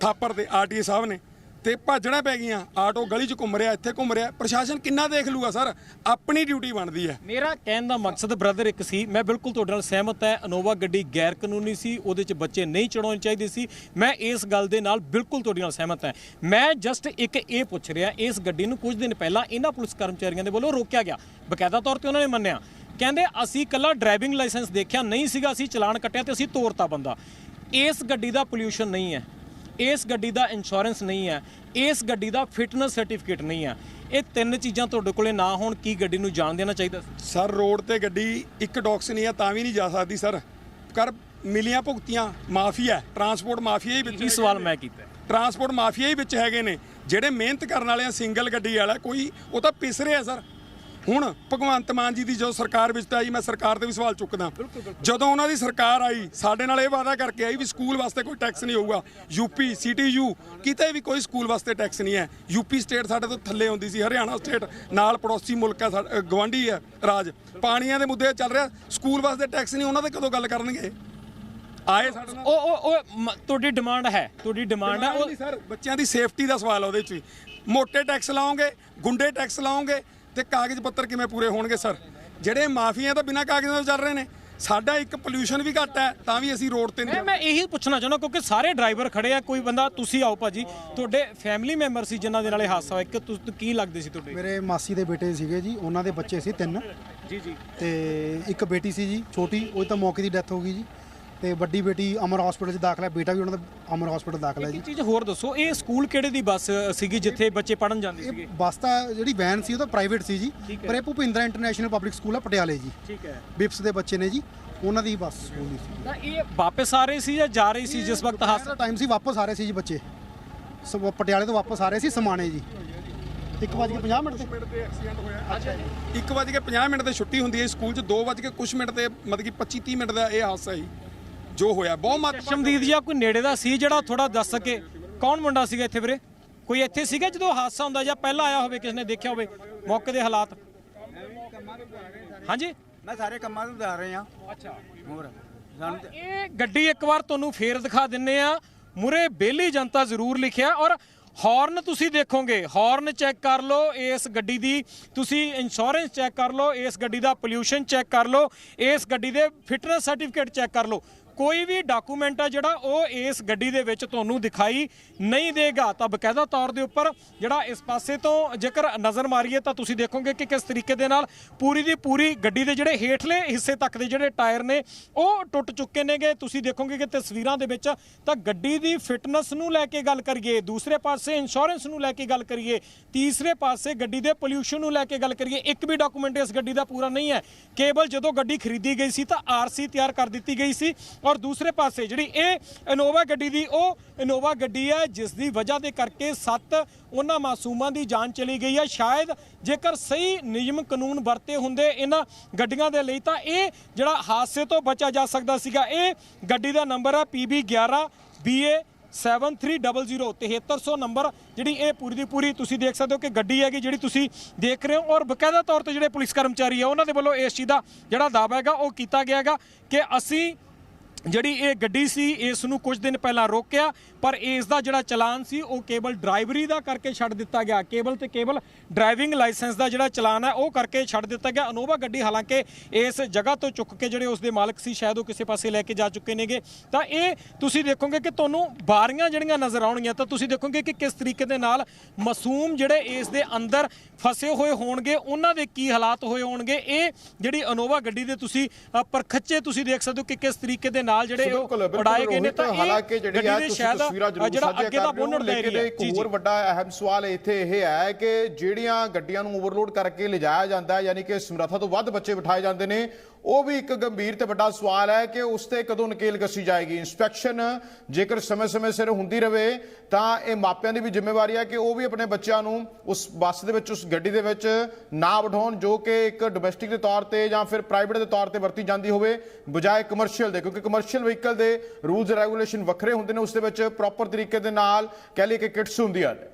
ਥਾਪਰ ਦੇ, ਆਰਟੀਏ ਸਾਹਿਬ ਨੇ। ਤੇ ਭੱਜਣਾ ਪੈ ਗਈਆਂ। ਆਟੋ ਗਲੀ 'ਚ ਘੁੰਮ ਰਿਹਾ, ਇੱਥੇ ਘੁੰਮ ਰਿਹਾ। ਪ੍ਰਸ਼ਾਸਨ ਕਿੰਨਾ ਦੇਖ ਲੂਗਾ ਸਰ? ਆਪਣੀ ਡਿਊਟੀ ਬਣਦੀ ਹੈ। ਮੇਰਾ ਕਹਿਣ ਦਾ ਮਕਸਦ ਬ੍ਰਦਰ ਇੱਕ ਸੀ, ਮੈਂ ਬਿਲਕੁਲ ਤੁਹਾਡੇ ਨਾਲ ਸਹਿਮਤ ਹੈ ਇਨੋਵਾ ਗੱਡੀ ਗੈਰ ਕਾਨੂੰਨੀ ਸੀ, ਉਹਦੇ 'ਚ ਬੱਚੇ ਨਹੀਂ ਚੜਾਉਣੇ ਚਾਹੀਦੇ ਸੀ। ਮੈਂ ਇਸ ਗੱਲ ਦੇ ਨਾਲ ਬਿਲਕੁਲ ਤੁਹਾਡੇ ਨਾਲ ਸਹਿਮਤ ਹਾਂ। ਮੈਂ ਜਸਟ ਇੱਕ ਇਹ ਪੁੱਛ ਰਿਹਾ, ਇਸ ਗੱਡੀ ਨੂੰ ਕੁਝ ਦਿਨ ਪਹਿਲਾਂ ਇਹਨਾਂ ਪੁਲਿਸ ਕਰਮਚਾਰੀਆਂ ਦੇ ਵੱਲੋਂ ਰੋਕਿਆ ਗਿਆ। ਬਕਾਇਦਾ ਤੌਰ ਤੇ ਉਹਨਾਂ ਨੇ ਮੰਨਿਆ। ਕਹਿੰਦੇ, ਅਸੀਂ ਕੱਲਾ ਡਰਾਈਵਿੰਗ ਲਾਇਸੈਂਸ ਦੇਖਿਆ ਨਹੀਂ ਸੀਗਾ, ਅਸੀਂ ਚਲਾਨ ਕੱਟਿਆ ਤੇ ਅਸੀਂ ਤੋਰਤਾ ਬੰਦਾ। ਇਸ ਗੱਡੀ ਦਾ ਪੋਲਿਊਸ਼ਨ ਨਹੀਂ ਹੈ। ਇਸ ਗੱਡੀ ਦਾ ਇੰਸ਼ੋਰੈਂਸ ਨਹੀਂ ਹੈ ਇਸ ਗੱਡੀ ਦਾ ਫਿਟਨੈਸ ਸਰਟੀਫਿਕੇਟ ਨਹੀਂ ਹੈ। ਇਹ ਤਿੰਨ ਚੀਜ਼ਾਂ ਤੁਹਾਡੇ ਕੋਲੇ ਨਾ ਹੋਣ ਕੀ ਗੱਡੀ ਨੂੰ ਜਾਣ ਦੇਣਾ ਚਾਹੀਦਾ ਸਰ ਰੋਡ ਤੇ ਗੱਡੀ ਇੱਕ ਡੌਕਸ ਨਹੀਂ ਆ ਤਾਂ ਵੀ ਨਹੀਂ ਜਾ ਸਕਦੀ ਸਰ। ਕਰ ਮਿਲੀਆਂ ਭੁਗਤੀਆਂ ਮਾਫੀਆ ਟਰਾਂਸਪੋਰਟ ਮਾਫੀਆ ਹੀ ਵਿੱਚ ਇਹ ਸਵਾਲ ਮੈਂ ਕੀਤਾ। ਟਰਾਂਸਪੋਰਟ ਮਾਫੀਆ ਹੀ ਵਿੱਚ ਹੈਗੇ ਨੇ। ਜਿਹੜੇ ਮਿਹਨਤ ਕਰਨ ਵਾਲੇ ਆ ਸਿੰਗਲ ਗੱਡੀ ਵਾਲਾ ਕੋਈ ਉਹ ਤਾਂ ਪਿਸ ਰਿਹਾ ਸਰ। ਹੁਣ ਭਗਵੰਤ ਮਾਨ ਜੀ ਦੀ ਜੋ ਸਰਕਾਰ ਵਿੱਚ ਤਾਂ ਆਈ ਮੈਂ ਸਰਕਾਰ ਤੇ ਵੀ ਸਵਾਲ ਚੁੱਕਦਾ। ਜਦੋਂ ਉਹਨਾਂ ਦੀ ਸਰਕਾਰ ਆਈ ਸਾਡੇ ਨਾਲ ਇਹ ਵਾਅਦਾ ਕਰਕੇ ਆਈ ਵੀ ਸਕੂਲ ਵਾਸਤੇ ਕੋਈ ਟੈਕਸ ਨਹੀਂ ਹੋਊਗਾ। ਯੂਪੀ ਸੀਟੀਯੂ ਕਿਤੇ ਵੀ ਕੋਈ ਸਕੂਲ ਵਾਸਤੇ ਟੈਕਸ ਨਹੀਂ ਹੈ। ਯੂਪੀ ਸਟੇਟ ਸਾਡੇ ਤੋਂ ਥੱਲੇ ਹੁੰਦੀ ਸੀ ਹਰਿਆਣਾ ਸਟੇਟ ਨਾਲ ਪੜੋਸੀ ਮੁਲਕ ਹੈ ਗਵਾਂਢੀ ਹੈ ਰਾਜ। ਪਾਣੀਆਂ ਦੇ ਮੁੱਦੇ ਚੱਲ ਰਿਹਾ ਸਕੂਲ ਵਾਸਤੇ ਟੈਕਸ ਨਹੀਂ ਉਹਨਾਂ ਤੇ ਕਦੋਂ ਗੱਲ ਕਰਨਗੇ? ਆਏ ਸਾਡੇ ਨਾਲ। ਉਹ ਉਹ ਤੁਹਾਡੀ ਡਿਮਾਂਡ ਹੈ ਤੁਹਾਡੀ ਡਿਮਾਂਡ ਹੈ ਉਹ ਸਰ ਬੱਚਿਆਂ ਦੀ ਸੇਫਟੀ ਦਾ ਸਵਾਲ ਉਹਦੇ ਚ ਵੀ। ਮੋٹے ਟੈਕਸ ਲਾਓਗੇ ਗੁੰਡੇ ਟੈਕਸ ਲਾਓਗੇ ਤੇ ਕਾਗਜ਼ ਪੱਤਰ ਕਿਵੇਂ ਪੂਰੇ ਹੋਣਗੇ ਸਰ? ਜਿਹੜੇ ਮਾਫੀਆਂ ਤਾਂ ਬਿਨਾਂ ਕਾਗਜ਼ਾਂ ਤੋਂ ਚੱਲ ਰਹੇ ਨੇ ਸਾਡਾ ਇੱਕ ਪੋਲੂਸ਼ਨ ਵੀ ਘੱਟ ਹੈ ਤਾਂ ਵੀ ਅਸੀਂ ਰੋਡ ਤੇ ਨਹੀਂ ਮੈਂ ਇਹੀ ਪੁੱਛਣਾ ਚਾਹੁੰਦਾ ਕਿਉਂਕਿ ਸਾਰੇ ਡਰਾਈਵਰ ਖੜੇ ਆ ਕੋਈ ਬੰਦਾ ਤੁਸੀਂ ਆਓ ਭਾਜੀ। ਤੁਹਾਡੇ ਫੈਮਿਲੀ ਮੈਂਬਰ ਸੀ ਜਿਨ੍ਹਾਂ ਦੇ ਨਾਲ ਇਹ ਹਾਦਸਾ ਹੋਇਆ ਕਿ ਤੁਸੀਂ ਕੀ ਲੱਗਦੇ ਸੀ ਤੁਹਾਡੇ? ਮੇਰੇ ਮਾਸੀ ਦੇ ਬੇਟੇ ਸੀਗੇ ਜੀ ਉਹਨਾਂ ਦੇ ਬੱਚੇ ਸੀ ਤਿੰਨ। ਜੀ ਜੀ। ਤੇ ਇੱਕ ਬੇਟੀ ਸੀ ਜੀ ਛੋਟੀ ਉਹ ਤਾਂ ਮੌਕੇ ਦੀ ਡੈਥ ਹੋ ਗਈ ਜੀ। ਤੇ ਵੱਡੀ ਬੇਟੀ ਅਮਰ ਹਸਪੀਟਲ 'ਚ ਦਾਖਲ ਹੈ ਬੇਟਾ ਵੀ ਉਹਨਾਂ ਦਾ ਅਮਰ ਹਸਪੀਟਲ ਦਾਖਲ ਹੈ ਜੀ। ਇੱਕ ਚੀਜ਼ ਹੋਰ ਦੱਸੋ ਇਹ ਸਕੂਲ ਕਿਹੜੇ ਦੀ ਬੱਸ ਸੀਗੀ ਜਿੱਥੇ ਬੱਚੇ ਪੜਨ ਜਾਂਦੇ ਸੀਗੇ? ਇਹ ਬੱਸ ਤਾਂ ਜਿਹੜੀ ਵੈਨ ਸੀ ਉਹ ਤਾਂ ਪ੍ਰਾਈਵੇਟ ਸੀ ਜੀ ਪਰ ਇਹ ਭੁਪਿੰਦਰਾ ਇੰਟਰਨੈਸ਼ਨਲ ਪਬਲਿਕ ਸਕੂਲ ਹੈ ਪਟਿਆਲੇ ਜੀ। ਠੀਕ ਹੈ। ਬਿਪਸ ਦੇ ਬੱਚੇ ਨੇ ਜੀ ਉਹਨਾਂ ਦੀ ਬੱਸ ਸਕੂਲ ਦੀ ਸੀ ਤਾਂ ਇਹ ਵਾਪਸ ਆ ਰਹੇ ਸੀ ਜਾਂ ਜਾ ਰਹੇ ਸੀ ਜਿਸ ਵਕਤ ਹਾਦਸਾ ਦਾ ਟਾਈਮ ਸੀ ਵਾਪਸ ਆ ਰਹੇ ਸੀ ਜੀ ਬੱਚੇ। ਸੋ ਪਟਿਆਲੇ ਤੋਂ ਵਾਪਸ ਆ ਰਹੇ ਸੀ ਸਮਾਣੇ ਜੀ। 1:50 ਮਿੰਟ ਤੇ ਮਿੰਟ ਤੇ ਐਕਸੀਡੈਂਟ ਹੋਇਆ। ਅੱਛਾ 1:50 ਮਿੰਟ ਤੇ ਛੁੱਟੀ ਹੁੰਦੀ ਹੈ ਸਕੂਲ 'ਚ 2:00 ਕੁਝ ਮਿੰਟ ਤੇ ਮਤਲਬ ਕਿ 25 30 ਮਿੰਟ ਦਾ ਇਹ ਹਾਦਸਾ ਹੀ ਜੋ ਹੋਇਆ ਬਹੁਤ ਮਤ ਸ਼ਮਦੀਦ ਜਾਂ ਕੋਈ ਨੇੜੇ ਦਾ ਸੀ ਜਿਹੜਾ ਥੋੜਾ ਦੱਸ ਸਕੇ? ਕੌਣ ਮੁੰਡਾ ਸੀਗਾ ਇੱਥੇ ਵੀਰੇ? ਕੋਈ ਇੱਥੇ ਸੀਗਾ ਜਦੋਂ ਹਾਦਸਾ ਹੁੰਦਾ ਜਾਂ ਪਹਿਲਾਂ ਆਇਆ ਹੋਵੇ ਕਿਸ ਨੇ ਦੇਖਿਆ ਹੋਵੇ ਮੌਕੇ ਦੇ ਹਾਲਾਤ? ਹਾਂਜੀ? ਮੈਂ ਸਾਰੇ ਕੰਮਾਂ ਨੂੰ ਜਾ ਰਹੇ। ਆ ਅੱਛਾ। ਹੋਰ ਤੇ- ਇਹ ਗੱਡੀ ਇੱਕ ਵਾਰ ਤੁਹਾਨੂੰ ਫੇਰ ਦਿਖਾ ਦਿੰਨੇ ਆ। ਮੁਰੇ ਬੇਲੀ ਜਨਤਾ ਜ਼ਰੂਰ ਲਿਖਿਆ ਔਰ ਹਾਰਨ ਤੁਸੀਂ ਦੇਖੋਗੇ। ਹਾਰਨ ਚੈੱਕ ਕਰ ਲਓ ਇਸ ਗੱਡੀ ਦੀ। ਤੁਸੀਂ ਇੰਸ਼ੋਰੈਂਸ ਚੈੱਕ ਕਰ ਲਓ ਇਸ ਗੱਡੀ ਦਾ ਪੋਲਿਊਸ਼ਨ ਚੈੱਕ ਕਰ ਲਓ ਇਸ ਗੱਡੀ ਦੇ ਫਿਟਨੈਸ ਸਰਟੀਫਿਕੇਟ ਚੈੱਕ ਕਰ ਲਓ। ਕੋਈ ਵੀ ਡਾਕੂਮੈਂਟ ਆ ਜਿਹੜਾ ਉਹ ਇਸ ਗੱਡੀ ਦੇ ਵਿੱਚ ਤੁਹਾਨੂੰ ਦਿਖਾਈ ਨਹੀਂ ਦੇਗਾ। ਤਾਂ ਬਕਾਇਦਾ ਤੌਰ ਦੇ ਉੱਪਰ ਜਿਹੜਾ ਇਸ ਪਾਸੇ ਤੋਂ ਜੇਕਰ ਨਜ਼ਰ ਮਾਰੀਏ ਤਾਂ ਤੁਸੀਂ ਦੇਖੋਗੇ ਕਿ ਕਿਸ ਤਰੀਕੇ ਦੇ ਨਾਲ ਪੂਰੀ ਦੀ ਪੂਰੀ ਗੱਡੀ ਦੇ ਜਿਹੜੇ ਹੇਠਲੇ ਹਿੱਸੇ ਤੱਕ ਦੇ ਜਿਹੜੇ ਟਾਇਰ ਨੇ ਉਹ ਟੁੱਟ ਚੁੱਕੇ ਨੇਗੇ। ਤੁਸੀਂ ਦੇਖੋਗੇ ਕਿ ਤਸਵੀਰਾਂ ਦੇ ਵਿੱਚ ਤਾਂ ਗੱਡੀ ਦੀ ਫਿਟਨੈਸ ਨੂੰ ਲੈ ਕੇ ਗੱਲ ਕਰੀਏ, ਦੂਸਰੇ ਪਾਸੇ ਇੰਸ਼ੋਰੈਂਸ ਨੂੰ ਲੈ ਕੇ ਗੱਲ ਕਰੀਏ, ਤੀਸਰੇ ਪਾਸੇ ਗੱਡੀ ਦੇ ਪੋਲਿਊਸ਼ਨ ਨੂੰ ਲੈ ਕੇ ਗੱਲ ਕਰੀਏ, ਇੱਕ ਵੀ ਡਾਕੂਮੈਂਟ ਇਸ ਗੱਡੀ ਦਾ ਪੂਰਾ ਨਹੀਂ ਹੈ। ਕੇਵਲ ਜਦੋਂ ਗੱਡੀ ਖਰੀਦੀ ਗਈ ਸੀ ਤਾਂ ਆਰਸੀ ਤਿਆਰ ਕਰ ਦਿੱਤੀ ਗਈ ਸੀ। ਔਰ ਦੂਸਰੇ ਪਾਸੇ ਜਿਹੜੀ ਇਹ ਇਨੋਵਾ ਗੱਡੀ ਦੀ ਉਹ ਇਨੋਵਾ ਗੱਡੀ ਹੈ, ਜਿਸ ਦੀ ਵਜ੍ਹਾ ਦੇ ਕਰਕੇ ਸੱਤ ਉਹਨਾਂ ਮਾਸੂਮਾਂ ਦੀ ਜਾਨ ਚਲੀ ਗਈ ਹੈ। ਸ਼ਾਇਦ ਜੇਕਰ ਸਹੀ ਨਿਯਮ ਕਾਨੂੰਨ ਵਰਤੇ ਹੁੰਦੇ ਇਹਨਾਂ ਗੱਡੀਆਂ ਦੇ ਲਈ, ਤਾਂ ਇਹ ਜਿਹੜਾ ਹਾਦਸੇ ਤੋਂ ਬਚਿਆ ਜਾ ਸਕਦਾ ਸੀਗਾ, ਇਹ ਗੱਡੀ ਦਾ ਨੰਬਰ ਹੈ PB11 BA 7300 7300 ਨੰਬਰ ਜਿਹੜੀ ਇਹ ਪੂਰੀ ਦੀ ਪੂਰੀ ਤੁਸੀਂ ਦੇਖ ਸਕਦੇ ਹੋ ਕਿ ਗੱਡੀ ਹੈਗੀ ਜਿਹੜੀ ਤੁਸੀਂ ਦੇਖ ਰਹੇ ਹੋ। ਔਰ ਬਕਾਇਦਾ ਤੌਰ ਤੇ ਜਿਹੜੇ ਪੁਲਿਸ ਕਰਮਚਾਰੀ ਆ, ਉਹਨਾਂ ਦੇ ਵੱਲੋਂ ਇਸ ਚੀਜ਼ ਦਾ ਜਿਹੜਾ ਦਾਅਵਾ ਹੈਗਾ, ਉਹ ਕੀਤਾ ਗਿਆ ਹੈਗਾ ਕਿ ਅਸੀਂ ਜਿਹੜੀ ਇਹ ਗੱਡੀ ਸੀ ਇਸ ਨੂੰ ਕੁਝ ਦਿਨ ਪਹਿਲਾਂ ਰੋਕਿਆ। ਪਰ ਇਸ ਦਾ ਜਿਹੜਾ ਚਲਾਨ ਸੀ ਉਹ ਕੇਵਲ ਡਰਾਈਵਰੀ ਦਾ ਕਰਕੇ ਛੱਡ ਦਿੱਤਾ ਗਿਆ। ਕੇਵਲ ਤੇ ਕੇਵਲ ਡਰਾਈਵਿੰਗ ਲਾਇਸੈਂਸ ਦਾ ਜਿਹੜਾ ਚਲਾਨ ਹੈ ਉਹ ਕਰਕੇ ਛੱਡ ਦਿੱਤਾ ਗਿਆ। ਅਨੋਵਾ ਗੱਡੀ ਹਾਲਾਂਕਿ ਇਸ ਜਗ੍ਹਾ ਤੋਂ ਚੁੱਕ ਕੇ ਜਿਹੜੇ ਉਸ ਦੇ ਮਾਲਕ ਸੀ ਸ਼ਾਇਦ ਉਹ ਕਿਸੇ ਪਾਸੇ ਲੈ ਕੇ ਜਾ ਚੁੱਕੇ ਨੇਗੇ। ਤਾਂ ਇਹ ਤੁਸੀਂ ਦੇਖੋਗੇ ਕਿ ਤੁਹਾਨੂੰ ਬਾਰੀਆਂ ਜਿਹੜੀਆਂ ਨਜ਼ਰ ਆਉਣਗੀਆਂ ਤਾਂ ਤੁਸੀਂ ਦੇਖੋਗੇ ਕਿ ਕਿਸ ਤਰੀਕੇ ਦੇ ਨਾਲ ਮਾਸੂਮ ਜਿਹੜੇ ਇਸ ਦੇ ਅੰਦਰ ਫਸੇ ਹੋਏ ਹੋਣਗੇ ਉਹਨਾਂ ਦੇ ਕੀ ਹਾਲਾਤ ਹੋਏ ਹੋਣਗੇ। ਇਹ ਜਿਹੜੀ ਅਨੋਵਾ ਗੱਡੀ ਦੇ ਤੁਸੀਂ ਪਰਖੱਚੇ ਤੁਸੀਂ ਦੇਖ ਸਕਦੇ ਹੋ ਕਿ ਕਿਸ ਤਰੀਕੇ ਦੇ ਨਾਲ ਜਿਹੜੇ ਉਹ ਉਡਾਏ ਗਏ ਨੇ। ਤਾਂ ਇਹ ਗੱਡੀ ਦੇ ਤੁਸੀਂ ਸ਼ਾਇਦ ਤਸਵੀਰਾਂ ਜ਼ਰੂਰ ਸਾਂਝੀਆਂ ਅੱਗੇ ਦਾ ਕਰ ਰਹੇ ਹੋ, ਲੇਕਿਨ ਇੱਕ ਹੋਰ ਵੱਡਾ ਅਹਿਮ ਸਵਾਲ ਇੱਥੇ ਇਹ ਹੈ ਕਿ ਜਿਹੜੀਆਂ ਗੱਡੀਆਂ ਨੂੰ ਓਵਰਲੋਡ ਕਰਕੇ ਲਿਜਾਇਆ ਜਾਂਦਾ ਹੈ ਯਾਨੀ ਕਿ ਸਮਰੱਥਾ ਤੋਂ ਵੱਧ ਬੱਚੇ ਬਿਠਾਏ ਜਾਂਦੇ ਨੇ ਉਹ ਵੀ ਇੱਕ ਗੰਭੀਰ ਤੇ ਵੱਡਾ ਸਵਾਲ ਹੈ ਕਿ ਉਸ ਤੇ ਕਦੋਂ ਨਕੇਲ ਕੱਸੀ ਜਾਏਗੀ? ਇਨਸਪੈਕਸ਼ਨ ਜੇਕਰ ਸਮੇਂ-ਸਮੇਂ ਸਿਰ ਹੁੰਦੀ ਰਵੇ, ਤਾਂ ਇਹ ਮਾਪਿਆਂ ਦੀ ਵੀ ਜ਼ਿੰਮੇਵਾਰੀ ਹੈ ਕਿ ਉਹ ਵੀ ਆਪਣੇ ਬੱਚਿਆਂ ਨੂੰ ਉਸ ਬੱਸ ਦੇ ਵਿੱਚ, ਉਸ ਗੱਡੀ ਦੇ ਵਿੱਚ ਨਾ ਬਿਠਾਉਣ, ਜੋ ਕਿ ਇੱਕ ਡੋਮੈਸਟਿਕ ਦੇ ਤੌਰ ਤੇ ਜਾਂ ਫਿਰ ਪ੍ਰਾਈਵੇਟ ਦੇ ਤੌਰ ਤੇ ਵਰਤੀ ਜਾਂਦੀ ਹੋਵੇ, ਬਜਾਏ ਕਮਰਸ਼ੀਅਲ ਦੇ, ਕਿਉਂਕਿ ਕਮਰਸ਼ੀਅਲ ਵਹੀਕਲ ਦੇ ਰੂਲਸ ਰੈਗੂਲੇਸ਼ਨ ਵੱਖਰੇ ਹੁੰਦੇ ਨੇ, ਉਸ ਦੇ ਵਿੱਚ ਪ੍ਰੋਪਰ ਤਰੀਕੇ ਦੇ ਨਾਲ, ਕਹਿ ਲਈਏ ਕਿ ਕਿਟਸ ਹੁੰਦੀਆਂ ਨੇ।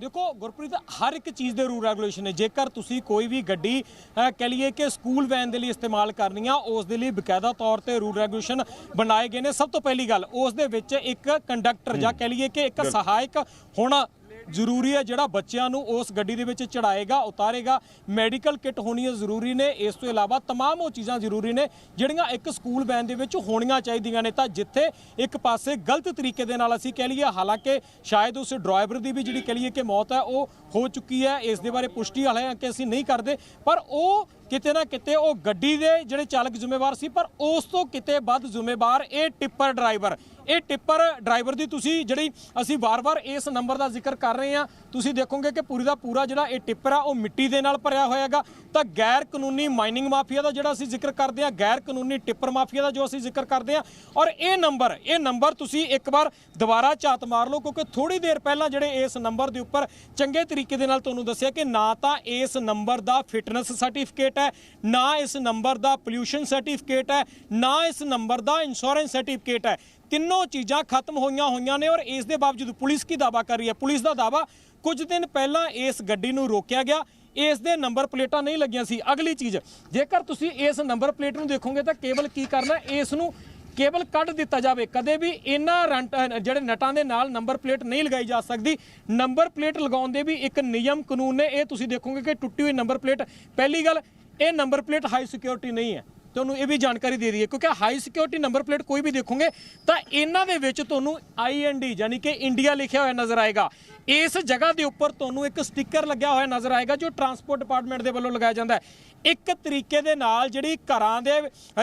ਦੇਖੋ ਗੁਰਪ੍ਰੀਤ ਹਰ ਇੱਕ ਚੀਜ਼ ਦੇ ਰੂਲ ਰੈਗੂਲੇਸ਼ਨ ਨੇ। ਜੇਕਰ ਤੁਸੀਂ ਕੋਈ ਵੀ ਗੱਡੀ ਕਹਿ ਲਈਏ ਕਿ ਸਕੂਲ ਵੈਨ ਦੇ ਲਈ ਇਸਤੇਮਾਲ ਕਰਨੀ ਆ ਉਸ ਦੇ ਲਈ ਬਕਾਇਦਾ ਤੌਰ ਤੇ ਰੂਲ ਰੈਗੂਲੇਸ਼ਨ ਬਣਾਏ ਗਏ ਨੇ। ਸਭ ਤੋਂ ਪਹਿਲੀ ਗੱਲ ਉਸ ਦੇ ਵਿੱਚ ਇੱਕ ਕੰਡਕਟਰ ਜਾਂ ਕਹਿ ਲਈਏ ਕਿ ਇੱਕ ਸਹਾਇਕ ਹੋਣਾ ਜ਼ਰੂਰੀ ਹੈ ਜਿਹੜਾ ਬੱਚਿਆਂ ਨੂੰ ਉਸ ਗੱਡੀ ਦੇ ਵਿੱਚ ਚੜਾਏਗਾ ਉਤਾਰੇਗਾ ਮੈਡੀਕਲ ਕਿੱਟ ਹੋਣੀ ਹੈ ਜ਼ਰੂਰੀ ਨੇ ਇਸ ਤੋਂ ਇਲਾਵਾ तमाम ਉਹ ਚੀਜ਼ਾਂ ਜ਼ਰੂਰੀ ਨੇ ਜਿਹੜੀਆਂ ਇੱਕ ਸਕੂਲ ਵੈਨ ਦੇ ਵਿੱਚ ਹੋਣੀਆਂ ਚਾਹੀਦੀਆਂ ਨੇ ਤਾਂ ਜਿੱਥੇ ਇੱਕ ਪਾਸੇ ਗਲਤ ਤਰੀਕੇ ਦੇ ਨਾਲ ਅਸੀਂ ਕਹਿ ਲਈਏ ਹਾਲਾਂਕਿ ਸ਼ਾਇਦ ਉਸ ਡਰਾਈਵਰ ਦੀ ਵੀ ਜਿਹੜੀ ਕਹਿ ਲਈਏ ਕਿ ਮੌਤ ਹੈ ਉਹ ਹੋ ਚੁੱਕੀ ਹੈ ਇਸ ਦੇ ਬਾਰੇ ਪੁਸ਼ਟੀ ਹਾਲੇ ਆ ਕਿ ਅਸੀਂ ਨਹੀਂ ਕਰਦੇ ਪਰ ਉਹ ਕਿਤੇ ਨਾ ਕਿਤੇ ਉਹ ਗੱਡੀ ਦੇ ਜਿਹੜੇ ਚਾਲਕ ਜ਼ਿੰਮੇਵਾਰ ਸੀ ਪਰ ਉਸ ਤੋਂ ਕਿਤੇ ਵੱਧ ਜ਼ਿੰਮੇਵਾਰ ਇਹ ਟਿੱਪਰ ਡਰਾਈਵਰ ਇਹ ਟਿੱਪਰ ਡਰਾਈਵਰ ਦੀ ਤੁਸੀਂ ਜਿਹੜੀ ਅਸੀਂ ਵਾਰ-ਵਾਰ ਇਸ ਨੰਬਰ ਦਾ ਜ਼ਿਕਰ ਕਰ ਰਹੇ ਹਾਂ, ਤੁਸੀਂ ਦੇਖੋਗੇ ਕਿ ਪੂਰੀ ਦਾ ਪੂਰਾ ਜਿਹੜਾ ਇਹ ਟਿੱਪਰ ਆ, ਉਹ ਮਿੱਟੀ ਦੇ ਨਾਲ ਭਰਿਆ ਹੋਇਆ ਹੈਗਾ ਤਾਂ ਗੈਰ ਕਾਨੂੰਨੀ ਮਾਈਨਿੰਗ ਮਾਫੀਆ ਦਾ ਜਿਹੜਾ ਅਸੀਂ ਜ਼ਿਕਰ ਕਰਦੇ ਹਾਂ ਗੈਰ ਕਾਨੂੰਨੀ ਟਿੱਪਰ ਮਾਫੀਆ ਦਾ ਜੋ ਅਸੀਂ ਜ਼ਿਕਰ ਕਰਦੇ ਹਾਂ, ਔਰ ਇਹ ਨੰਬਰ ਇਹ ਨੰਬਰ ਤੁਸੀਂ ਇੱਕ ਵਾਰ ਦੁਬਾਰਾ ਝਾਤ ਮਾਰ ਲਓ, ਕਿਉਂਕਿ ਥੋੜੀ ਦੇਰ ਪਹਿਲਾਂ ਜਿਹੜੇ ਇਸ ਨੰਬਰ ਦੇ ਉੱਪਰ ਚੰਗੇ ਤਰੀਕੇ ਦੇ ਨਾਲ ਤੁਹਾਨੂੰ ਦੱਸਿਆ ਕਿ ਨਾ ਤਾਂ ਇਸ ਨੰਬਰ ਦਾ ਫਿਟਨੈਸ ਸਰਟੀਫਿਕੇਟ ਹੈ, ਨਾ ਇਸ ਨੰਬਰ ਦਾ ਪੋਲਿਊਸ਼ਨ ਸਰਟੀਫਿਕੇਟ ਹੈ, ਨਾ ਇਸ ਨੰਬਰ ਦਾ ਇੰਸ਼ੋਰੈਂਸ ਸਰਟੀਫਿਕੇਟ ਹੈ। ਤਿੰਨੋਂ ਚੀਜ਼ਾਂ ਖਤਮ ਹੋਈਆਂ ਹੋਈਆਂ ਨੇ ਔਰ ਇਸ ਦੇ ਬਾਵਜੂਦ ਪੁਲਿਸ ਕੀ ਦਾਵਾ ਕਰ ਰਹੀ ਹੈ? ਪੁਲਿਸ ਦਾ ਦਾਵਾ ਕੁਝ ਦਿਨ ਪਹਿਲਾਂ ਇਸ ਗੱਡੀ ਨੂੰ ਰੋਕਿਆ ਗਿਆ। ਇਸ ਦੇ ਨੰਬਰ ਪਲੇਟਾਂ ਨਹੀਂ ਲੱਗੀਆਂ ਸੀ। ਅਗਲੀ ਚੀਜ਼, ਜੇਕਰ ਤੁਸੀਂ ਇਸ ਨੰਬਰ ਪਲੇਟ ਨੂੰ ਦੇਖੋਗੇ ਤਾਂ ਕੇਵਲ ਕੀ ਕਰਨਾ, ਇਸ ਨੂੰ ਕੇਵਲ ਕੱਢ ਦਿੱਤਾ ਜਾਵੇ। ਕਦੇ ਵੀ ਇਹਨਾਂ ਰੰਟ ਜਿਹੜੇ ਨਟਾਂ ਦੇ ਨਾਲ ਨੰਬਰ ਪਲੇਟ ਨਹੀਂ ਲਗਾਈ ਜਾ ਸਕਦੀ। ਨੰਬਰ ਪਲੇਟ ਲਗਾਉਣ ਦੇ ਵੀ ਇੱਕ ਨਿਯਮ ਕਾਨੂੰਨ ਨੇ। ਇਹ ਤੁਸੀਂ ਦੇਖੋਗੇ ਕਿ ਟੁੱਟੀ ਹੋਈ ਨੰਬਰ ਪਲੇਟ, ਪਹਿਲੀ ਗੱਲ, ਇਹ ਨੰਬਰ ਪਲੇਟ ਹਾਈ ਸਿਕਿਉਰਿਟੀ ਨਹੀਂ ਹੈ। ਤੁਹਾਨੂੰ ਇਹ ਵੀ ਜਾਣਕਾਰੀ ਦੇ ਰਹੀ ਹੈ ਕਿਉਂਕਿ ਹਾਈ ਸਿਕਿਉਰਿਟੀ ਨੰਬਰ ਪਲੇਟ ਕੋਈ ਵੀ ਦੇਖੋਗੇ, ਤਾਂ ਇਹਨਾਂ ਦੇ ਵਿੱਚ ਤੁਹਾਨੂੰ ਆਈਐਨਡੀ ਯਾਨੀ ਕਿ ਇੰਡੀਆ ਲਿਖਿਆ ਹੋਇਆ ਨਜ਼ਰ ਆਏਗਾ। ਇਸ ਜਗ੍ਹਾ ਦੇ ਉੱਪਰ ਤੁਹਾਨੂੰ ਇੱਕ ਸਟicker ਲੱਗਿਆ ਹੋਇਆ ਨਜ਼ਰ ਆਏਗਾ, ਜੋ ਟਰਾਂਸਪੋਰਟ ਡਿਪਾਰਟਮੈਂਟ ਦੇ ਵੱਲੋਂ ਲਗਾਇਆ ਜਾਂਦਾ ਹੈ। ਇੱਕ ਤਰੀਕੇ ਦੇ ਨਾਲ ਜਿਹੜੀ ਘਰਾਂ ਦੇ,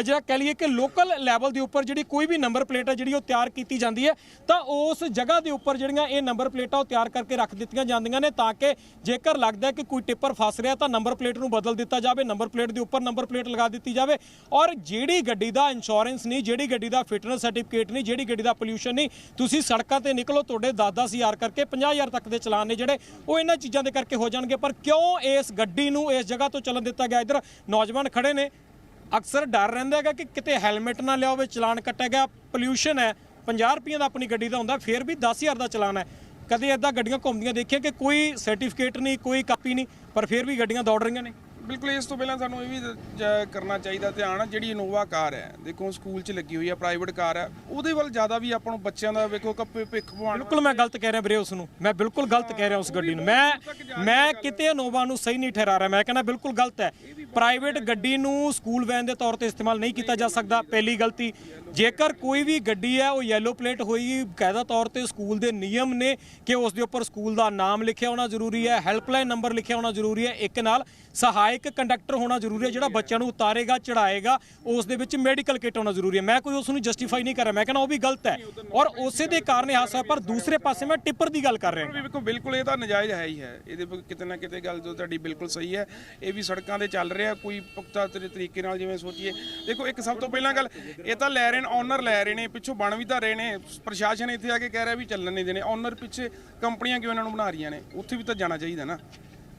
ਜਿਹੜਾ ਕਹਿ ਲਈਏ ਕਿ ਲੋਕਲ ਲੈਵਲ ਦੇ ਉੱਪਰ ਜਿਹੜੀ ਕੋਈ ਵੀ ਨੰਬਰ ਪਲੇਟ ਹੈ ਜਿਹੜੀ ਉਹ ਤਿਆਰ ਕੀਤੀ ਜਾਂਦੀ ਹੈ, ਤਾਂ ਉਸ ਜਗ੍ਹਾ ਦੇ ਉੱਪਰ ਜਿਹੜੀਆਂ ਇਹ ਨੰਬਰ ਪਲੇਟਾਂ ਉਹ ਤਿਆਰ ਕਰਕੇ ਰੱਖ ਦਿੱਤੀਆਂ ਜਾਂਦੀਆਂ ਨੇ, ਤਾਂ ਕਿ ਜੇਕਰ ਲੱਗਦਾ ਕਿ ਕੋਈ ਟਿੱਪਰ ਫਸ ਰਿਹਾ, ਤਾਂ ਨੰਬਰ ਪਲੇਟ ਨੂੰ ਬਦਲ ਦਿੱਤਾ ਜਾਵੇ ਨੰਬਰ ਪਲੇਟ ਦੇ ਉੱਪਰ ਨੰਬਰ ਪਲੇਟ ਲਗਾ ਦਿੱਤੀ ਜਾਵੇ। ਔਰ ਜਿਹੜੀ ਗੱਡੀ ਦਾ ਇੰਸ਼ੋਰੈਂਸ ਨਹੀਂ, ਜਿਹੜੀ ਗੱਡੀ ਦਾ ਫਿਟਨੈਸ ਸਰਟੀਫਿਕੇਟ ਨਹੀਂ, ਜਿਹੜੀ ਗੱਡੀ ਦਾ ਪੋਲਿਊਸ਼ਨ ਨਹੀਂ, ਤੁਸੀਂ ਸੜਕਾਂ ਤੇ ਨਿਕਲੋ, ਤੁਹਾਡੇ 10-10 ਹਜ਼ਾਰ ਕਰਕੇ 50000 ਤੱਕ ਦੇ ਚਲਾਨ ਨੇ ਜਿਹੜੇ, ਉਹ ਇਹਨਾਂ ਚੀਜ਼ਾਂ ਦੇ ਕਰਕੇ ਹੋ ਜਾਣਗੇ। ਪਰ ਕਿਉਂ ਇਸ ਗੱਡੀ ਨੂੰ ਇਸ ਜਗ੍ਹਾ ਤੋਂ ਚੱਲਣ ਦਿੱਤਾ ਗਿਆ? ਇਧਰ ਨੌਜਵਾਨ ਖੜੇ ਨੇ। ਅਕਸਰ ਡਰ ਰਹਿੰਦਾ ਹੈਗਾ ਕਿ ਕਿਤੇ ਹੈਲਮਟ ਨਾ ਲਿਆ ਹੋਵੇ, ਚਲਾਨ ਕੱਟਿਆ ਗਿਆ ਪੋਲਿਊਸ਼ਨ ਹੈ। 50 ਰੁਪਈਆ ਦਾ ਆਪਣੀ ਗੱਡੀ ਦਾ ਹੁੰਦਾ, ਫਿਰ ਵੀ 10000 ਦਾ ਚਲਾਨ ਹੈ। ਕਦੇ ਇਦਾਂ ਗੱਡੀਆਂ ਘੁੰਮਦੀਆਂ ਦੇਖੀਆਂ ਕਿ ਕੋਈ ਸਰਟੀਫਿਕੇਟ ਨਹੀਂ, ਕੋਈ ਕਾਪੀ ਨਹੀਂ, ਪਰ ਫਿਰ ਵੀ ਗੱਡੀਆਂ ਦੌੜ ਰਹੀਆਂ ਨੇ। ਬਿਲਕੁਲ ਇਸ ਤੋਂ ਪਹਿਲਾਂ ਸਾਨੂੰ ਇਹ ਵੀ ਜ- ਕਰਨਾ ਚਾਹੀਦਾ ਧਿਆਨ, ਜਿਹੜੀ ਇਨੋਵਾ ਕਾਰ ਹੈ, ਦੇਖੋ ਸਕੂਲ 'ਚ ਲੱਗੀ ਹੋਈ ਹੈ ਪ੍ਰਾਈਵੇਟ ਕਾਰ ਹੈ ਉਹਦੇ ਵੱਲ ਜ਼ਿਆਦਾ ਵੀ ਆਪਾਂ ਨੂੰ ਬੱਚਿਆਂ ਦਾ ਵੇਖੋ ਕੱਪੇ ਭਿੱਖ ਪਵਾਉਣ ਬਿਲਕੁਲ ਮੈਂ ਗਲਤ ਕਹਿ ਰਿਹਾ ਵੀਰੇ ਉਸ ਨੂੰ। ਮੈਂ ਬਿਲਕੁਲ ਗਲਤ ਕਹਿ ਰਿਹਾ ਉਸ ਗੱਡੀ ਨੂੰ। ਮੈਂ ਮੈਂ ਕਿਤੇ ਨੋਵਾ ਨੂੰ ਸਹੀ ਨਹੀਂ ਠਹਿਰਾ ਰਿਹਾ। ਮੈਂ ਕਹਿੰਦਾ ਬਿਲਕੁਲ ਗਲਤ ਹੈ। ਪ੍ਰਾਈਵੇਟ ਗੱਡੀ ਨੂੰ ਸਕੂਲ ਵੈਨ ਦੇ ਤੌਰ ਤੇ ਇਸਤੇਮਾਲ ਨਹੀਂ ਕੀਤਾ ਜਾ ਸਕਦਾ, ਪਹਿਲੀ ਗਲਤੀ। ਜੇਕਰ ਕੋਈ ਵੀ ਗੱਡੀ ਹੈ, ਉਹ ਯੈਲੋ ਪਲੇਟ ਹੋਈ, ਕਾਇਦਾ ਤੌਰ ਤੇ ਸਕੂਲ ਦੇ ਨਿਯਮ ਨੇ ਕਿ ਉਸ ਦੇ ਉੱਪਰ ਸਕੂਲ ਦਾ ਨਾਮ ਲਿਖਿਆ ਹੋਣਾ ਜ਼ਰੂਰੀ ਹੈ ਹੈਲਪਲਾਈਨ ਨੰਬਰ ਲਿਖਿਆ ਹੋਣਾ ਜ਼ਰੂਰੀ ਹੈ, ਇੱਕ ਨਾਲ ਸਹਾਇਕ ਕੰਡਕਟਰ ਹੋਣਾ ਜ਼ਰੂਰੀ ਹੈ, ਜਿਹੜਾ ਬੱਚਿਆਂ ਨੂੰ ਉਤਾਰੇਗਾ ਚੜਾਏਗਾ ਉਸ ਦੇ ਵਿੱਚ ਮੈਡੀਕਲ ਕਿੱਟ ਹੋਣਾ ਜ਼ਰੂਰੀ ਹੈ। ਮੈਂ ਕੋਈ ਉਸ ਨੂੰ ਜਸਟੀਫਾਈ ਨਹੀਂ ਕਰ ਰਿਹਾ, ਮੈਂ ਕਹਿੰਦਾ ਉਹ ਵੀ ਗਲਤ ਹੈ। ਔਰ ਉਸੇ ਦੇ ਕਾਰਨ ਇਹ ਹਾਦਸਾ ਹੋਇਆ। ਪਰ ਦੂਸਰੇ ਪਾਸੇ ਮੈਂ ਟਿੱਪਰ ਦੀ ਗੱਲ ਕਰ ਰਿਹਾ ਬਿਲਕੁਲ ਇਹ ਤਾਂ ਨਜਾਇਜ਼ ਹੈ ਹੀ ਹੈ। ਇਹਦੇ ਕਿਤੇ ਨਾ ਕਿਤੇ ਗੱਲ ਜੋ ਤੁਹਾਡੀ ਬਿਲਕੁਲ ਸਹੀ ਹੈ। ਇਹ ਵੀ ਸੜਕਾਂ ਦੇ ਚੱਲ ਰਿਹਾ ਕੋਈ ਪੁਖਤਾ ਤਰੀਕੇ ਨਾਲ ਜਿਵੇਂ ਸੋਚੀਏ। ਦੇਖੋ, ਇੱਕ ਸਭ ਤੋਂ ਪਹਿਲਾਂ ਗੱਲ, ਇਹ ਤਾਂ ਲੈ ਰਹੇ ਨੇ ਓਨਰ ਲੈ ਰਹੇ ਨੇ, ਪਿੱਛੋਂ ਬਣ ਵੀ ਤਾਂ ਰਹੇ ਨੇ। ਪ੍ਰਸ਼ਾਸਨ ਇੱਥੇ ਆ ਕੇ ਕਹਿ ਰਿਹਾ ਵੀ ਚੱਲਣ ਨਹੀਂ ਦੇਣੇ। ਓਨਰ ਪਿੱਛੇ ਕੰਪਨੀਆਂ ਕਿਉਂ ਇਹਨਾਂ ਨੂੰ ਬਣਾ ਰਹੀਆਂ ਨੇ? ਉੱਥੇ ਵੀ ਤਾਂ ਜਾਣਾ ਚਾਹੀਦਾ ਨਾ।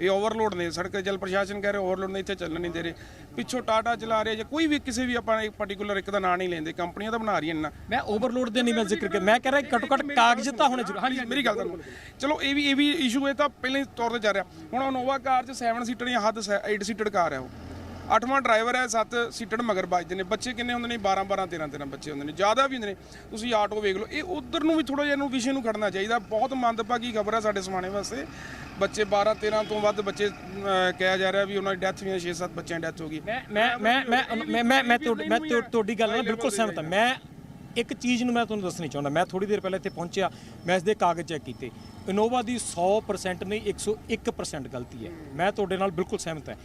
ਇਹ ਓਵਰਲੋਡ ਨੇ ਸੜਕ ਜਲ ਪ੍ਰਸ਼ਾਸਨ ਕਹਿ ਰਿਹਾ ਓਵਰਲੋਡ ਨੇ ਇੱਥੇ ਚੱਲਣ ਨਹੀਂ ਦੇ ਰਹੇ। ਪਿੱਛੋਂ ਟਾਟਾ ਚਲਾ ਰਿਹਾ ਜਾਂ ਕੋਈ ਵੀ ਕਿਸੇ ਵੀ ਆਪਾਂ ਇੱਕ ਪਾਰਟਿਕੂਲਰ ਇੱਕ ਦਾ ਨਾਂ ਨਹੀਂ ਲੈਂਦੇ ਕੰਪਨੀਆਂ ਤਾਂ ਬਣਾ ਰਹੀਆਂ ਨੇ ਮੈਂ ਓਵਰਲੋਡ ਦੇ ਨਹੀਂ ਮੈਂ ਜ਼ਿਕਰ ਕਰ ਮੈਂ ਕਹਿ ਰਿਹਾ ਘੱਟੋ ਘੱਟ ਕਾਗਜ਼ ਤਾਂ ਹੋਣੇ ਜ਼ਰੂਰੀ ਹਾਂਜੀ ਮੇਰੀ ਗੱਲ ਤੁਹਾਨੂੰ ਚਲੋ ਇਹ ਵੀ ਇਹ ਵੀ ਇਸ਼ੂ ਇਹ ਤਾਂ ਪਹਿਲੇ ਤੌਰ ਤੇ ਚੱਲ ਰਿਹਾ। ਹੁਣ ਨੋਵਾ ਕਾਰ 'ਚ 7 ਸੀਟਰ ਜਾਂ ਹੱਦ 8 ਸੀਟਰ ਕਾਰ ਹੈ ਉਹ। ਅੱਠਵਾਂ ਡਰਾਈਵਰ ਹੈ 7 ਸੀਟਰ ਮਗਰ ਵੱਜਦੇ ਨੇ। ਬੱਚੇ ਕਿੰਨੇ ਹੁੰਦੇ ਨੇ? 12 12 13 13 ਬੱਚੇ ਹੁੰਦੇ ਨੇ। ਜ਼ਿਆਦਾ ਵੀ ਹੁੰਦੇ ਨੇ। ਤੁਸੀਂ ਆਟੋ ਵੇਖ ਲਓ। ਇਹ ਉਧਰ ਨੂੰ ਵੀ ਥੋੜਾ ਜਿਹਾ ਇਹਨੂੰ ਵਿਸ਼ੇ ਨੂੰ ਖੜਨਾ ਚਾਹੀਦਾ। ਬਹੁਤ ਮੰਦਭਾਗੀ ਖਬਰ ਹੈ ਸਾਡੇ ਸਮਾਣੇ ਵਾਸਤੇ। ਬੱਚੇ 12 13 ਤੋਂ ਵੱਧ ਬੱਚੇ ਕਿਹਾ ਜਾ ਰਿਹਾ ਵੀ ਉਹਨਾਂ ਦੀ ਡੈਥ ਹੋਈਆਂ 6 7 ਬੱਚਿਆਂ ਦੀ ਡੈਥ ਹੋ ਗਈ। ਮੈਂ ਮੈਂ ਮੈਂ ਮੈਂ ਮੈਂ ਮੈਂ ਮੈਂ ਤੁਹਾਡੀ ਮੈਂ ਤੁਹਾ- ਤੁਹਾਡੀ ਗੱਲ ਨਾਲ ਬਿਲਕੁਲ ਸਹਿਮਤ ਹਾਂ। ਮੈਂ ਇੱਕ ਚੀਜ਼ ਨੂੰ ਮੈਂ ਤੁਹਾਨੂੰ ਦੱਸਣੀ ਚਾਹੁੰਦਾ। ਮੈਂ ਥੋੜੀ ਦੇਰ ਪਹਿਲਾਂ ਇੱਥੇ ਪਹੁੰਚਿਆ। ਮੈਂ ਇਸ ਦੇ ਕਾਗਜ਼ ਚੈੱਕ ਕੀਤੇ। ਇਨੋਵਾ ਦੀ 100% ਨਹੀਂ 101% ਗਲਤੀ ਹੈ। ਮੈਂ ਤੁਹਾਡੇ ਨਾਲ ਬਿਲਕੁਲ ਸਹਿਮਤ ਹਾਂ।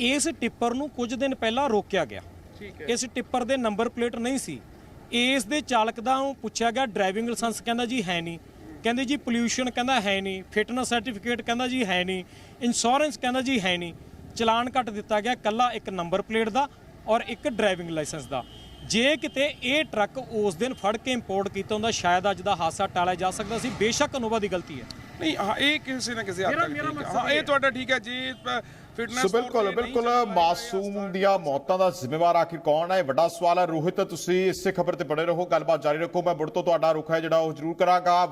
ਇਸ ਟਿੱਪਰ ਨੂੰ ਕੁਝ ਦਿਨ ਪਹਿਲਾਂ ਰੋਕਿਆ ਗਿਆ। ਇਸ ਟਿੱਪਰ ਦੇ ਨੰਬਰ ਪਲੇਟ ਨਹੀਂ ਸੀ। ਇਸ ਦੇ ਚਾਲਕ ਦਾ ਉਹ ਪੁੱਛਿਆ ਗਿਆ ਡਰਾਈਵਿੰਗ ਲਾਇਸੈਂਸ ਕਹਿੰਦਾ ਜੀ ਹੈ ਨਹੀਂ। ਕਹਿੰਦੇ ਜੀ ਪੋਲਿਊਸ਼ਨ ਕਹਿੰਦਾ ਹੈ ਨਹੀਂ। ਫਿਟਨੈਸ ਸਰਟੀਫਿਕੇਟ ਕਹਿੰਦਾ ਜੀ ਹੈ ਨਹੀਂ। ਇੰਸ਼ੋਰੈਂਸ ਕਹਿੰਦਾ ਜੀ ਹੈ ਨਹੀਂ। ਚਲਾਨ ਕੱਟ ਦਿੱਤਾ ਗਿਆ ਕੱਲਾ ਇੱਕ ਨੰਬਰ ਪਲੇਟ ਦਾ ਔਰ ਇੱਕ ਡਰਾਈਵਿੰਗ ਲਾਇਸੈਂਸ ਦਾ। ਜੇ ਕਿਤੇ ਇਹ ਟਰੱਕ ਉਸ ਦਿਨ ਫੜ ਕੇ ਇੰਪੋਰਟ ਕੀਤਾ ਹੁੰਦਾ ਸ਼ਾਇਦ ਅੱਜ ਦਾ ਹਾਦਸਾ ਟਾਲਿਆ ਜਾ ਸਕਦਾ ਸੀ। ਬੇਸ਼ੱਕ ਅਨੋਵਾ ਦੀ ਗਲਤੀ ਹੈ। ਨਹੀਂ ਹਾਂ ਇਹ ਕਿਸੇ ਨਾ ਕਿਸੇ ਹੱਦ ਤੱਕ ਠੀਕ ਹੈ। ਹਾਂ ਇਹ ਤੁਹਾਡਾ ਠੀਕ ਹੈ ਜੀ ਸੋ ਬਿਲਕੁਲ ਬਿਲਕੁਲ ਮਾਸੂਮ ਦੀਆਂ ਮੌਤਾਂ ਦਾ ਜ਼ਿੰਮੇਵਾਰ ਆਖਿਰ ਕੌਣ ਹੈ? ਇਹ ਵੱਡਾ ਸਵਾਲ ਹੈ ਰੋਹਿਤ ਤੁਸੀਂ ਇਸੇ ਖਬਰ ਤੇ ਬੜੇ ਰਹੋ ਗੱਲਬਾਤ ਜਾਰੀ ਰੱਖੋ। ਮੈਂ ਬੁੜ ਤੋਂ ਤੁਹਾਡਾ ਰੁਖ ਹੈ ਜਿਹੜਾ ਉਹ ਜ਼ਰੂਰ ਕਰਾਂਗਾ।